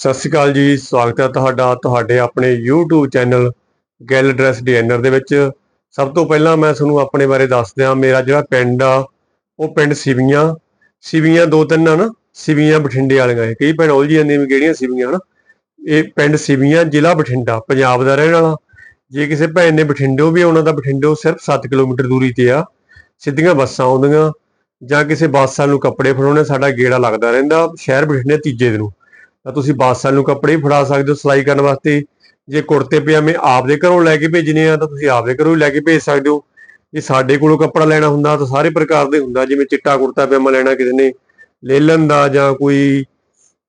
ਸਤਿ ਸ਼੍ਰੀ ਅਕਾਲ ਜੀ, ਸਵਾਗਤ ਹੈ ਤੁਹਾਡਾ, ਤੁਹਾਡੇ ਆਪਣੇ YouTube ਚੈਨਲ ਗੈਲ ਡਰੈਸ ਡਿਜ਼ਾਈਨਰ ਦੇ ਵਿੱਚ। ਸਭ ਤੋਂ ਪਹਿਲਾਂ ਮੈਂ ਤੁਹਾਨੂੰ ਆਪਣੇ ਬਾਰੇ ਦੱਸ ਦਿਆਂ ਮੇਰਾ ਜਿਹੜਾ ਪਿੰਡ ਆ, ਉਹ ਪਿੰਡ ਸਿਵੀਆਂ। ਸਿਵੀਆਂ ਦੋ ਤਿੰਨ ਆ ਨਾ, ਸਿਵੀਆਂ ਬਠਿੰਡੇ ਵਾਲੀਆਂ ਇਹ। ਕਈ ਪਿੰਡ ਉਲਝ ਜਾਂਦੇ ਵੀ ਕਿਹੜੀਆਂ ਸਿਵੀਆਂ, ਹਨਾ? ਇਹ ਪਿੰਡ ਸਿਵੀਆਂ, ਜ਼ਿਲ੍ਹਾ ਬਠਿੰਡਾ, ਪੰਜਾਬ ਦਾ ਰਹਿਣ ਵਾਲਾ। ਜੇ ਕਿਸੇ ਭੈਣ ਨੇ ਬਠਿੰਡੋਂ ਵੀ ਆਉਣਾ ਤਾਂ ਬਠਿੰਡੋਂ ਸਿਰਫ 7 ਕਿਲੋਮੀਟਰ ਦੂਰੀ ਤੇ ਆ। ਸਿੱਧੀਆਂ ਬੱਸਾਂ ਆਉਂਦੀਆਂ ਜਾਂ ਕਿਸੇ ਬੱਸ ਵਾਲ ਨੂੰ ਕੱਪੜੇ ਫੜਾਉਣੇ, ਸਾਡਾ ਗੇੜਾ ਲੱਗਦਾ ਰਹਿੰਦਾ। ਸ਼ਹਿਰ ਬਠਿੰਡੇ ਤੀਜੇ ਦਿਨ ਤਾਂ ਤੁਸੀਂ ਬੱਸ ਵਾਲ ਨੂੰ ਕੱਪੜੇ ਵੀ ਫੜਾ ਸਕਦੇ ਹੋ ਸਿਲਾਈ ਕਰਨ ਵਾਸਤੇ। ਜੇ ਕੁੜਤੇ ਪਜਾਮੇ ਆਪਦੇ ਘਰੋਂ ਲੈ ਕੇ ਭੇਜਣੇ ਆ ਤਾਂ ਤੁਸੀਂ ਆਪਦੇ ਘਰੋਂ ਹੀ ਲੈ ਕੇ ਭੇਜ ਸਕਦੇ ਹੋ। ਜੇ ਸਾਡੇ ਕੋਲੋਂ ਕੱਪੜਾ ਲੈਣਾ ਹੁੰਦਾ ਤਾਂ ਸਾਰੇ ਪ੍ਰਕਾਰ ਦੇ ਹੁੰਦਾ, ਜਿਵੇਂ ਚਿੱਟਾ ਕੁੜਤਾ ਪਜਾਮਾ ਲੈਣਾ ਕਿਸੇ ਨੇ, ਲੇਲਨ ਦਾ ਜਾਂ ਕੋਈ,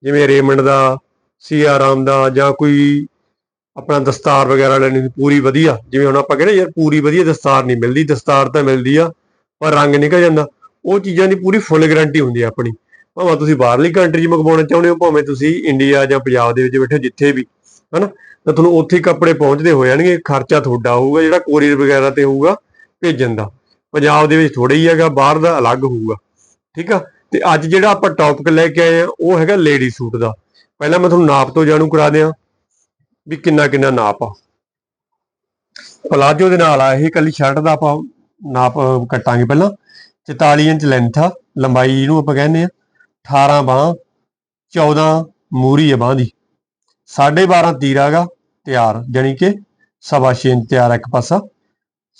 ਜਿਵੇਂ ਰੇਮੰਡ ਦਾ, ਸੀ ਆਰਾਮ ਦਾ ਜਾਂ ਕੋਈ ਆਪਣਾ ਦਸਤਾਰ ਵਗੈਰਾ ਲੈਣੀ ਪੂਰੀ ਵਧੀਆ। ਜਿਵੇਂ ਹੁਣ ਆਪਾਂ ਕਹਿੰਦੇ ਯਾਰ ਪੂਰੀ ਵਧੀਆ ਦਸਤਾਰ ਨਹੀਂ ਮਿਲਦੀ, ਦਸਤਾਰ ਤਾਂ ਮਿਲਦੀ ਆ, ਪਰ ਰੰਗ ਨਿਕਲ ਜਾਂਦਾ। ਉਹ ਚੀਜ਼ਾਂ ਦੀ ਪੂਰੀ ਫੁੱਲ ਗਾਰੰਟੀ ਹੁੰਦੀ ਆ ਆਪਣੀ। ਭਾਵੇਂ ਤੁਸੀਂ ਬਾਹਰਲੀ ਕੰਟਰੀ 'ਚ ਮੰਗਵਾਉਣਾ ਚਾਹੁੰਦੇ ਹੋ, ਭਾਵੇਂ ਤੁਸੀਂ ਇੰਡੀਆ ਜਾਂ ਪੰਜਾਬ ਦੇ ਵਿੱਚ ਬੈਠੇ ਜਿੱਥੇ ਵੀ, ਹਨਾ? ਤਾਂ ਤੁਹਾਨੂੰ ਉੱਥੇ ਹੀ ਕੱਪੜੇ ਪਹੁੰਚਦੇ ਹੋ ਜਾਣਗੇ, ਖਰਚਾ ਤੁਹਾਡਾ ਹੋਊਗਾ, ਜਿਹੜਾ ਕੋਰੀਅਰ ਵਗੈਰਾ ਤੇ ਹੋਊਗਾ, ਭੇਜਣ ਦਾ। ਪੰਜਾਬ ਦੇ ਵਿੱਚ ਥੋੜਾ ਹੀ ਹੈਗਾ, ਬਾਹਰ ਦਾ ਅਲੱਗ ਹੋਊਗਾ, ਠੀਕ ਆ? ਤੇ ਅੱਜ ਜਿਹੜਾ ਆਪਾਂ ਟੌਪਿਕ ਲੈ ਕੇ ਆਏ ਆ, ਉਹ ਹੈਗਾ ਲੇਡੀ ਸੂਟ ਦਾ। ਪਹਿਲਾਂ ਮੈਂ ਤੁਹਾਨੂੰ ਨਾਪ ਤੋਂ ਜਾਣੂ ਕਰਾ ਦਿਆਂ, ਵੀ ਕਿੰਨਾ ਕਿੰਨਾ ਨਾਪ ਆ। ਪਲਾਜੋ ਦੇ ਨਾਲ ਆ, ਇਹ ਕੱਲੀ ਸ਼ਰਟ ਦਾ ਆਪਾਂ ਨਾਪ ਕੱਟਾਂਗੇ ਪਹਿਲਾਂ। 44 ਇੰਚ ਲੈਂਥ ਆ, ਲੰਬਾਈ ਇਹਨੂੰ ਆਪਾਂ ਕਹਿੰਦੇ ਆ। 18 ਬਾਹ 14 ਮੂਰੀ ਹੈ ਬਾਹ ਦੀ। 12.5 ਤੀਰਾਗਾ ਤਿਆਰ ਜਾਨੀ ਕਿ ਸਵਾ ਛੇ ਇੰਚ ਤਿਆਰ ਇੱਕ ਪਾਸਾ।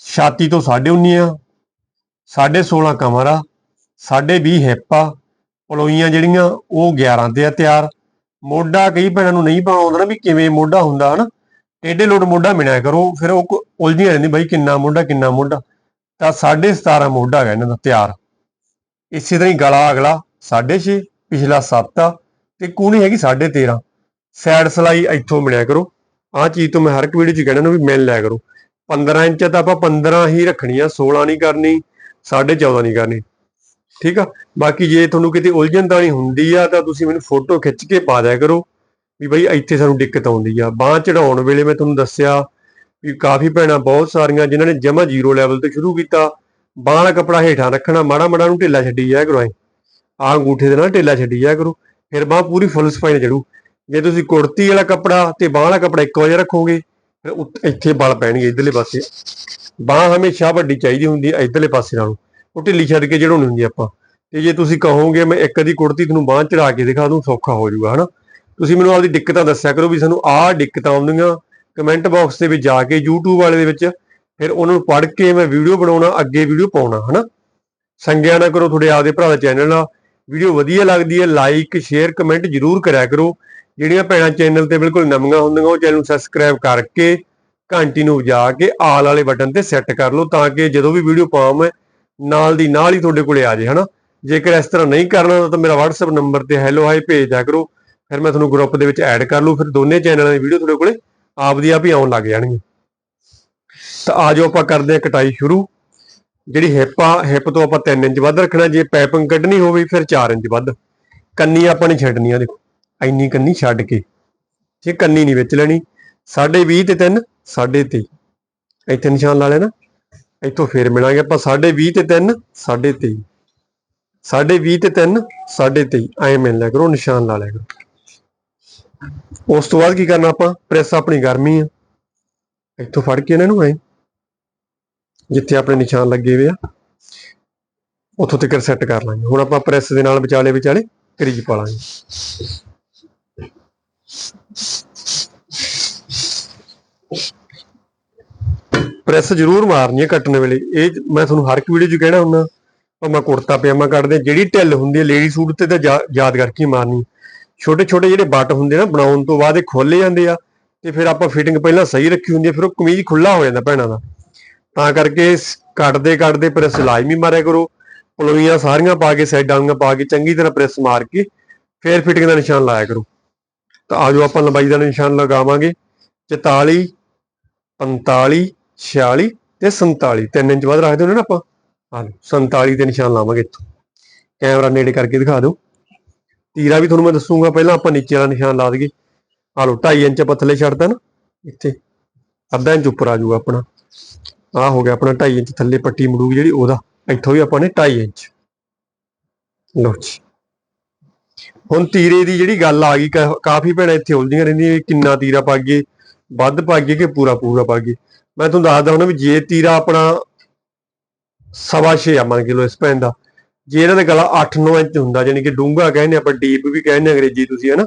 ਛਾਤੀ ਤੋਂ 19.5 ਆ 16.5 ਕਮਰ ਆ 20 ਹਿੱਪ ਆ, ਪਲੋਈਆਂ ਜਿਹੜੀਆਂ ਉਹ 11 ਤੇ ਆ ਤਿਆਰ। ਮੋਢਾ ਕਈ ਭੈਣਾਂ ਨੂੰ ਨਹੀਂ ਪਾਉਣਾ ਆਉਂਦਾ ਨਾ ਵੀ ਕਿਵੇਂ ਮੋਢਾ ਹੁੰਦਾ, ਹਨਾ? ਟੇਢੇ ਲੋਟ ਮੋਢਾ ਮਿਣਿਆ ਕਰੋ, ਫਿਰ ਉਹ ਉਲਝੀਆਂ ਰਹਿੰਦੀ ਬਾਈ ਕਿੰਨਾ ਮੋਢਾ ਕਿੰਨਾ ਮੋਢਾ। ਤਾਂ 17.5 ਮੋਢਾ ਹੈਗਾ ਇਹਨਾਂ ਦਾ ਤਿਆਰ। ਇਸੇ ਤਰ੍ਹਾਂ ਹੀ ਗਲਾ ਅਗਲਾ 6.5 ਪਿਛਲਾ 7 ਆ, ਤੇ ਕੂਣੀ ਹੈਗੀ 13.5 ਸਾਈਡ ਸਲਾਈ ਇੱਥੋਂ ਮਿਲਿਆ ਕਰੋ। ਆਹ ਚੀਜ਼ ਤੋਂ ਮੈਂ ਹਰ ਇੱਕ ਵੀਡੀਓ 'ਚ ਕਹਿਣਾ ਨੂੰ ਵੀ ਮਿਲ ਲਿਆ ਕਰੋ। 15 ਇੰਚ ਤਾਂ ਆਪਾਂ 15 ਹੀ ਰੱਖਣੀ ਆ 16 ਨਹੀਂ ਕਰਨੀ 14.5 ਨਹੀਂ ਕਰਨੀ। ਠੀਕ ਆ? ਬਾਕੀ ਜੇ ਤੁਹਾਨੂੰ ਕਿਤੇ ਉਲਝਣ ਤਾਂ ਨਹੀਂ ਹੁੰਦੀ ਆ, ਤਾਂ ਤੁਸੀਂ ਮੈਨੂੰ ਫੋਟੋ ਖਿੱਚ ਕੇ ਪਾ ਦਿਆ ਕਰੋ ਵੀ ਬਈ ਇੱਥੇ ਸਾਨੂੰ ਦਿੱਕਤ ਆਉਂਦੀ ਆ। ਬਾਂਹ ਚੜਾਉਣ ਵੇਲੇ ਮੈਂ ਤੁਹਾਨੂੰ ਦੱਸਿਆ ਵੀ ਕਾਫੀ ਭੈਣਾਂ ਬਹੁਤ ਸਾਰੀਆਂ ਜਿਨ੍ਹਾਂ ਨੇ ਜਮਾ ਜ਼ੀਰੋ ਲੈਵਲ ਤੇ ਸ਼ੁਰੂ ਕੀਤਾ। ਬਾਂਹ ਵਾਲਾ ਕੱਪੜਾ ਹੇਠਾਂ ਰੱਖਣਾ ਮਾੜਾ ਮਾੜਾ ਨੂੰ ਢਿੱਲਾ ਛੱਡੀ ਜਾਇਆ ਕਰੋ ਐ। ਆਹ ਅੰਗੂਠੇ ਦੇ ਨਾਲ ਢਿੱਲਾ ਛੱਡੀ ਜਾਇਆ ਕਰੋ। ਫਿਰ ਬਾਂਹ ਪੂਰੀ ਫੁੱਲ ਸਫ਼ਾਈ ਨਾਲ ਚੜੂ ਜੇ ਤੁਸੀਂ ਕੁੜਤੀ ਵਾਲਾ ਕੱਪੜਾ ਤੇ ਬਾਂਹ ਵਾਲਾ ਕੱਪੜਾ ਇੱਕੋ ਜਿਹਾ ਰੱਖੋਗੇ, ਫਿਰ ਇੱਥੇ ਬਲ ਪੈਣਗੇ ਇਧਰਲੇ ਪਾਸੇ। ਬਾਂਹ ਹਮੇਸ਼ਾ ਵੱਡੀ ਚਾਹੀਦੀ ਹੁੰਦੀ ਹੈ ਇਧਰਲੇ ਪਾਸੇ ਨਾਲੋਂ। ਉਹ ਢਿੱਲੀ ਛੱਡ ਕੇ ਚੜਾਉਣੀ ਹੁੰਦੀ ਆ ਆਪਾਂ। ਤੇ ਜੇ ਤੁਸੀਂ ਕਹੋਗੇ, ਮੈਂ ਇੱਕ ਅੱਧੀ ਕੁੜਤੀ ਤੁਹਾਨੂੰ ਬਾਂਹ ਚੜਾ ਕੇ ਦਿਖਾ ਦੂੰ, ਸੌਖਾ ਹੋ ਜਾਊਗਾ ਹਨਾ? ਤੁਸੀਂ ਮੈਨੂੰ ਆਪਦੀ ਦਿੱਕਤਾਂ ਦੱਸਿਆ ਕਰੋ ਵੀ ਸਾਨੂੰ ਆਹ ਦਿੱਕਤਾਂ ਆਉਂਦੀਆਂ। ਕਮੈਂਟ ਬਾਕਸ ਦੇ ਵਿੱਚ ਜਾ ਕੇ, YouTube ਵਾਲੇ ਦੇ ਵਿੱਚ, ਫਿਰ ਉਹਨਾਂ ਨੂੰ ਪੜ੍ਹ ਕੇ ਮੈਂ ਵੀਡੀਓ ਬਣਾਉਣਾ, ਅੱਗੇ ਵੀਡੀਓ ਪਾਉਣਾ, ਹਨਾ? ਸੰਗਿਆ ਨਾ ਕਰੋ ਤੁਹਾਡੇ ਆਪਦੇ ਭਰਾ ਦਾ ਚੈਨਲ ਆ ਵੀਡੀਓ ਵਧੀਆ ਲੱਗਦੀ ਹੈ ਲਾਈਕ ਸ਼ੇਅਰ ਕਮੈਂਟ ਜਰੂਰ ਕਰਿਆ ਕਰੋ। ਜਿਹੜੀਆਂ ਭੈਣਾਂ ਚੈਨਲ ਤੇ ਬਿਲਕੁਲ ਨਵੀਆਂ ਹੁੰਦੀਆਂ, ਉਹ ਚੈਨਲ ਨੂੰ ਸਬਸਕ੍ਰਾਈਬ ਕਰਕੇ ਘੰਟੀ ਨੂੰ ਵਜਾ ਕੇ ਆਲ ਵਾਲੇ ਬਟਨ ਤੇ ਸੈੱਟ ਕਰ ਲਓ, ਤਾਂ ਕਿ ਜਦੋਂ ਵੀ ਵੀਡੀਓ ਪਾਵਾਂ ਨਾਲ ਦੀ ਨਾਲ ਹੀ ਤੁਹਾਡੇ ਕੋਲੇ ਆ ਜੇ ਹਨਾ? ਜੇਕਰ ਇਸ ਤਰ੍ਹਾਂ ਨਹੀਂ ਕਰਨਾ ਤਾਂ ਮੇਰਾ WhatsApp ਨੰਬਰ ਤੇ ਹੈਲੋ ਹਾਈ ਭੇਜ ਦਿਆ ਕਰੋ, ਫਿਰ ਮੈਂ ਤੁਹਾਨੂੰ ਗਰੁੱਪ ਦੇ ਵਿੱਚ ਐਡ ਕਰ ਲੂ ਫਿਰ ਦੋਨੇ ਚੈਨਲਾਂ ਦੀ ਵੀਡੀਓ ਤੁਹਾਡੇ ਕੋਲੇ ਆਪਦੀ ਆਪ ਹੀ ਆਉਣ ਲੱਗ ਜਾਣਗੇ ਤਾਂ ਆਜੋ ਆਪਾਂ ਕਰਦੇ ਹਾਂ ਕਟਾਈ ਸ਼ੁਰੂ। ਜਿਹੜੀ ਹਿੱਪ ਆ ਹਿੱਪ ਤੋਂ ਆਪਾਂ 3 ਇੰਚ ਵੱਧ ਰੱਖਣਾ, ਜੇ ਪਾਈਪਿੰਗ ਕੱਢਣੀ ਹੋਵੇ ਫਿਰ 4 ਇੰਚ ਵੱਧ। ਕੰਨੀ ਆਪਾਂ ਨੇ ਛੱਡਣੀ ਆ ਦੇਖੋ, ਇੰਨੀ ਕੰਨੀ ਛੱਡ ਕੇ। ਜੇ ਕੰਨੀ ਨਹੀਂ ਵਿੱਚ ਲੈਣੀ 20.5 ਤੇ 3 23.5 ਇੱਥੇ ਨਿਸ਼ਾਨ ਲਾ ਲੈਣਾ, ਇੱਥੋਂ ਫੇਰ ਮਿਲਾਂਗੇ ਆਪਾਂ 20.5 ਤੇ 3 23.5 20.5 ਤੇ 3 23.5 ਐਂ ਮਿਲ ਲਿਆ ਕਰੋ, ਨਿਸ਼ਾਨ ਲਾ ਲਿਆ ਕਰੋ। ਉਸ ਤੋਂ ਬਾਅਦ ਕੀ ਕਰਨਾ ਆਪਾਂ? ਪ੍ਰੈਸ ਆਪਣੀ ਗਰਮੀ ਆ। ਇੱਥੋਂ ਫੜ ਕੇ ਇਹਨਾਂ ਨੂੰ ਐ। ਜਿੱਥੇ ਆਪਣੇ ਨਿਸ਼ਾਨ ਲੱਗੇ ਹੋਏ ਆ, ਉੱਥੋਂ ਤੱਕ ਸੈੱਟ ਕਰ ਲਾਂਗੇ। ਹੁਣ ਆਪਾਂ ਪ੍ਰੈਸ ਦੇ ਨਾਲ ਵਿਚਾਲੇ ਵਿਚਾਲੇ ਕਰੀਜ ਪਾ ਲਾਂਗੇ। ਪ੍ਰੈਸ ਜ਼ਰੂਰ ਮਾਰਨੀ ਹੈ ਕੱਟਣ ਵੇਲੇ। ਇਹ ਮੈਂ ਤੁਹਾਨੂੰ ਹਰ ਇੱਕ ਵੀਡੀਓ 'ਚ ਕਹਿਣਾ ਹੁੰਦਾ ਭਾਵੇਂ ਕੁੜਤਾ ਪਜਾਮਾ ਕੱਢਦੇ, ਜਿਹੜੀ ਢਿੱਲ ਹੁੰਦੀ ਹੈ ਲੇਡੀ ਸੂਟ ਤੇ ਤਾਂ ਯਾ- ਯਾਦ ਕਰਕੇ ਮਾਰਨੀ ਛੋਟੇ ਛੋਟੇ ਜਿਹੜੇ ਬੱਟ ਹੁੰਦੇ ਨਾ, ਬਣਾਉਣ ਤੋਂ ਬਾਅਦ ਇਹ ਖੋਲੇ ਜਾਂਦੇ ਆ, ਤੇ ਫਿਰ ਆਪਾਂ ਫਿਟਿੰਗ ਪਹਿਲਾਂ ਸਹੀ ਰੱਖੀ ਹੁੰਦੀ ਹੈ, ਫਿਰ ਉਹ ਕਮੀਜ਼ ਖੁੱਲਾ ਹੋ ਜਾਂਦਾ ਭੈਣਾਂ ਦਾ। ਤਾਂ ਕਰਕੇ ਸ- ਕੱਟਦੇ ਕੱਟਦੇ ਪ੍ਰੈਸ ਲਾਜ਼ਮੀ ਮਾਰਿਆ ਕਰੋ। ਪਲੋਈਆਂ ਸਾਰੀਆਂ ਪਾ ਕੇ ਸਾਈਡਾਂ ਵਾਲੀਆਂ ਪਾ ਕੇ, ਚੰਗੀ ਤਰ੍ਹਾਂ ਪ੍ਰੈਸ ਮਾਰ ਕੇ ਫਿਰ ਫਿਟਿੰਗ ਦਾ ਨਿਸ਼ਾਨ ਲਾਇਆ ਕਰੋ। ਤਾਂ ਆਜੋ ਆਪਾਂ ਲੰਬਾਈ ਦਾ ਨਿਸ਼ਾਨ ਲਗਾਵਾਂਗੇ। 44 45 46 ਤੇ 47 ਤਿੰਨ ਇੰਚ ਵੱਧ ਰੱਖਦੇ ਹੁੰਦੇ ਨਾ ਆਪਾਂ। ਹਾਂ 47 ਤੇ ਨਿਸ਼ਾਨ ਲਾਵਾਂਗੇ ਇੱਥੋਂ। ਕੈਮਰਾ ਨੇੜੇ ਕਰਕੇ ਦਿਖਾ ਦਿਓ। ਤੀਰਾ ਵੀ ਤੁਹਾਨੂੰ ਮੈਂ ਦੱਸੂਗਾ, ਪਹਿਲਾਂ ਆਪਾਂ ਨੀਚੇ ਵਾਲਾ ਨਿਸ਼ਾਨ ਲਾ ਦਈਏ। ਆ ਲਓ 2.5 ਇੰਚ ਪੱਥਲੇ ਛੱਡਦਾ ਨਾ। ਇੱਥੇ, ਅੱਧਾ ਇੰਚ ਉੱਪਰ ਆ ਜਾਊਗਾ ਆਪਣਾ। ਆ ਹੋ ਗਿਆ ਆਪਣਾ 2.5 ਇੰਚ ਥੱਲੇ ਪੱਟੀ ਮੁੜੂਗੀ ਜਿਹੜੀ ਉਹਦਾ, ਇੱਥੋਂ ਵੀ ਆਪਾਂ ਨੇ 2.5 ਇੰਚ। ਲਓ ਜੀ। ਹੁਣ ਤੀਰੇ ਦੀ ਜਿਹੜੀ ਗੱਲ ਆ ਗਈ ਕਾਫੀ ਭੈਣਾਂ ਇੱਥੇ ਉਲਝੀਆਂ ਰਹਿੰਦੀਆਂ ਕਿੰਨਾ ਤੀਰਾ ਪਾਈਏ ਵੱਧ ਪਾਈਏ ਕਿ ਪੂਰਾ ਪੂਰਾ ਪਾਈਏ ਮੈਂ ਤੁਹਾਨੂੰ ਦੱਸਦਾ ਹੁਣ ਵੀ ਜੇ ਤੀਰਾ ਆਪਣਾ ਸਵਾ ਛੇ ਆ ਮੰਨ ਕੇ ਲੋ ਇਸ ਭੈਣ ਦਾ, ਜੇ ਇਹਨਾਂ ਦਾ ਗਲਾ 8-9 ਇੰਚ ਹੁੰਦਾ ਯਾਨੀ ਕਿ ਡੂੰਘਾ ਕਹਿੰਦੇ ਆਪਾਂ, ਡੀਪ ਵੀ ਕਹਿੰਦੇ ਅੰਗਰੇਜ਼ੀ ਤੁਸੀਂ, ਹਨਾ?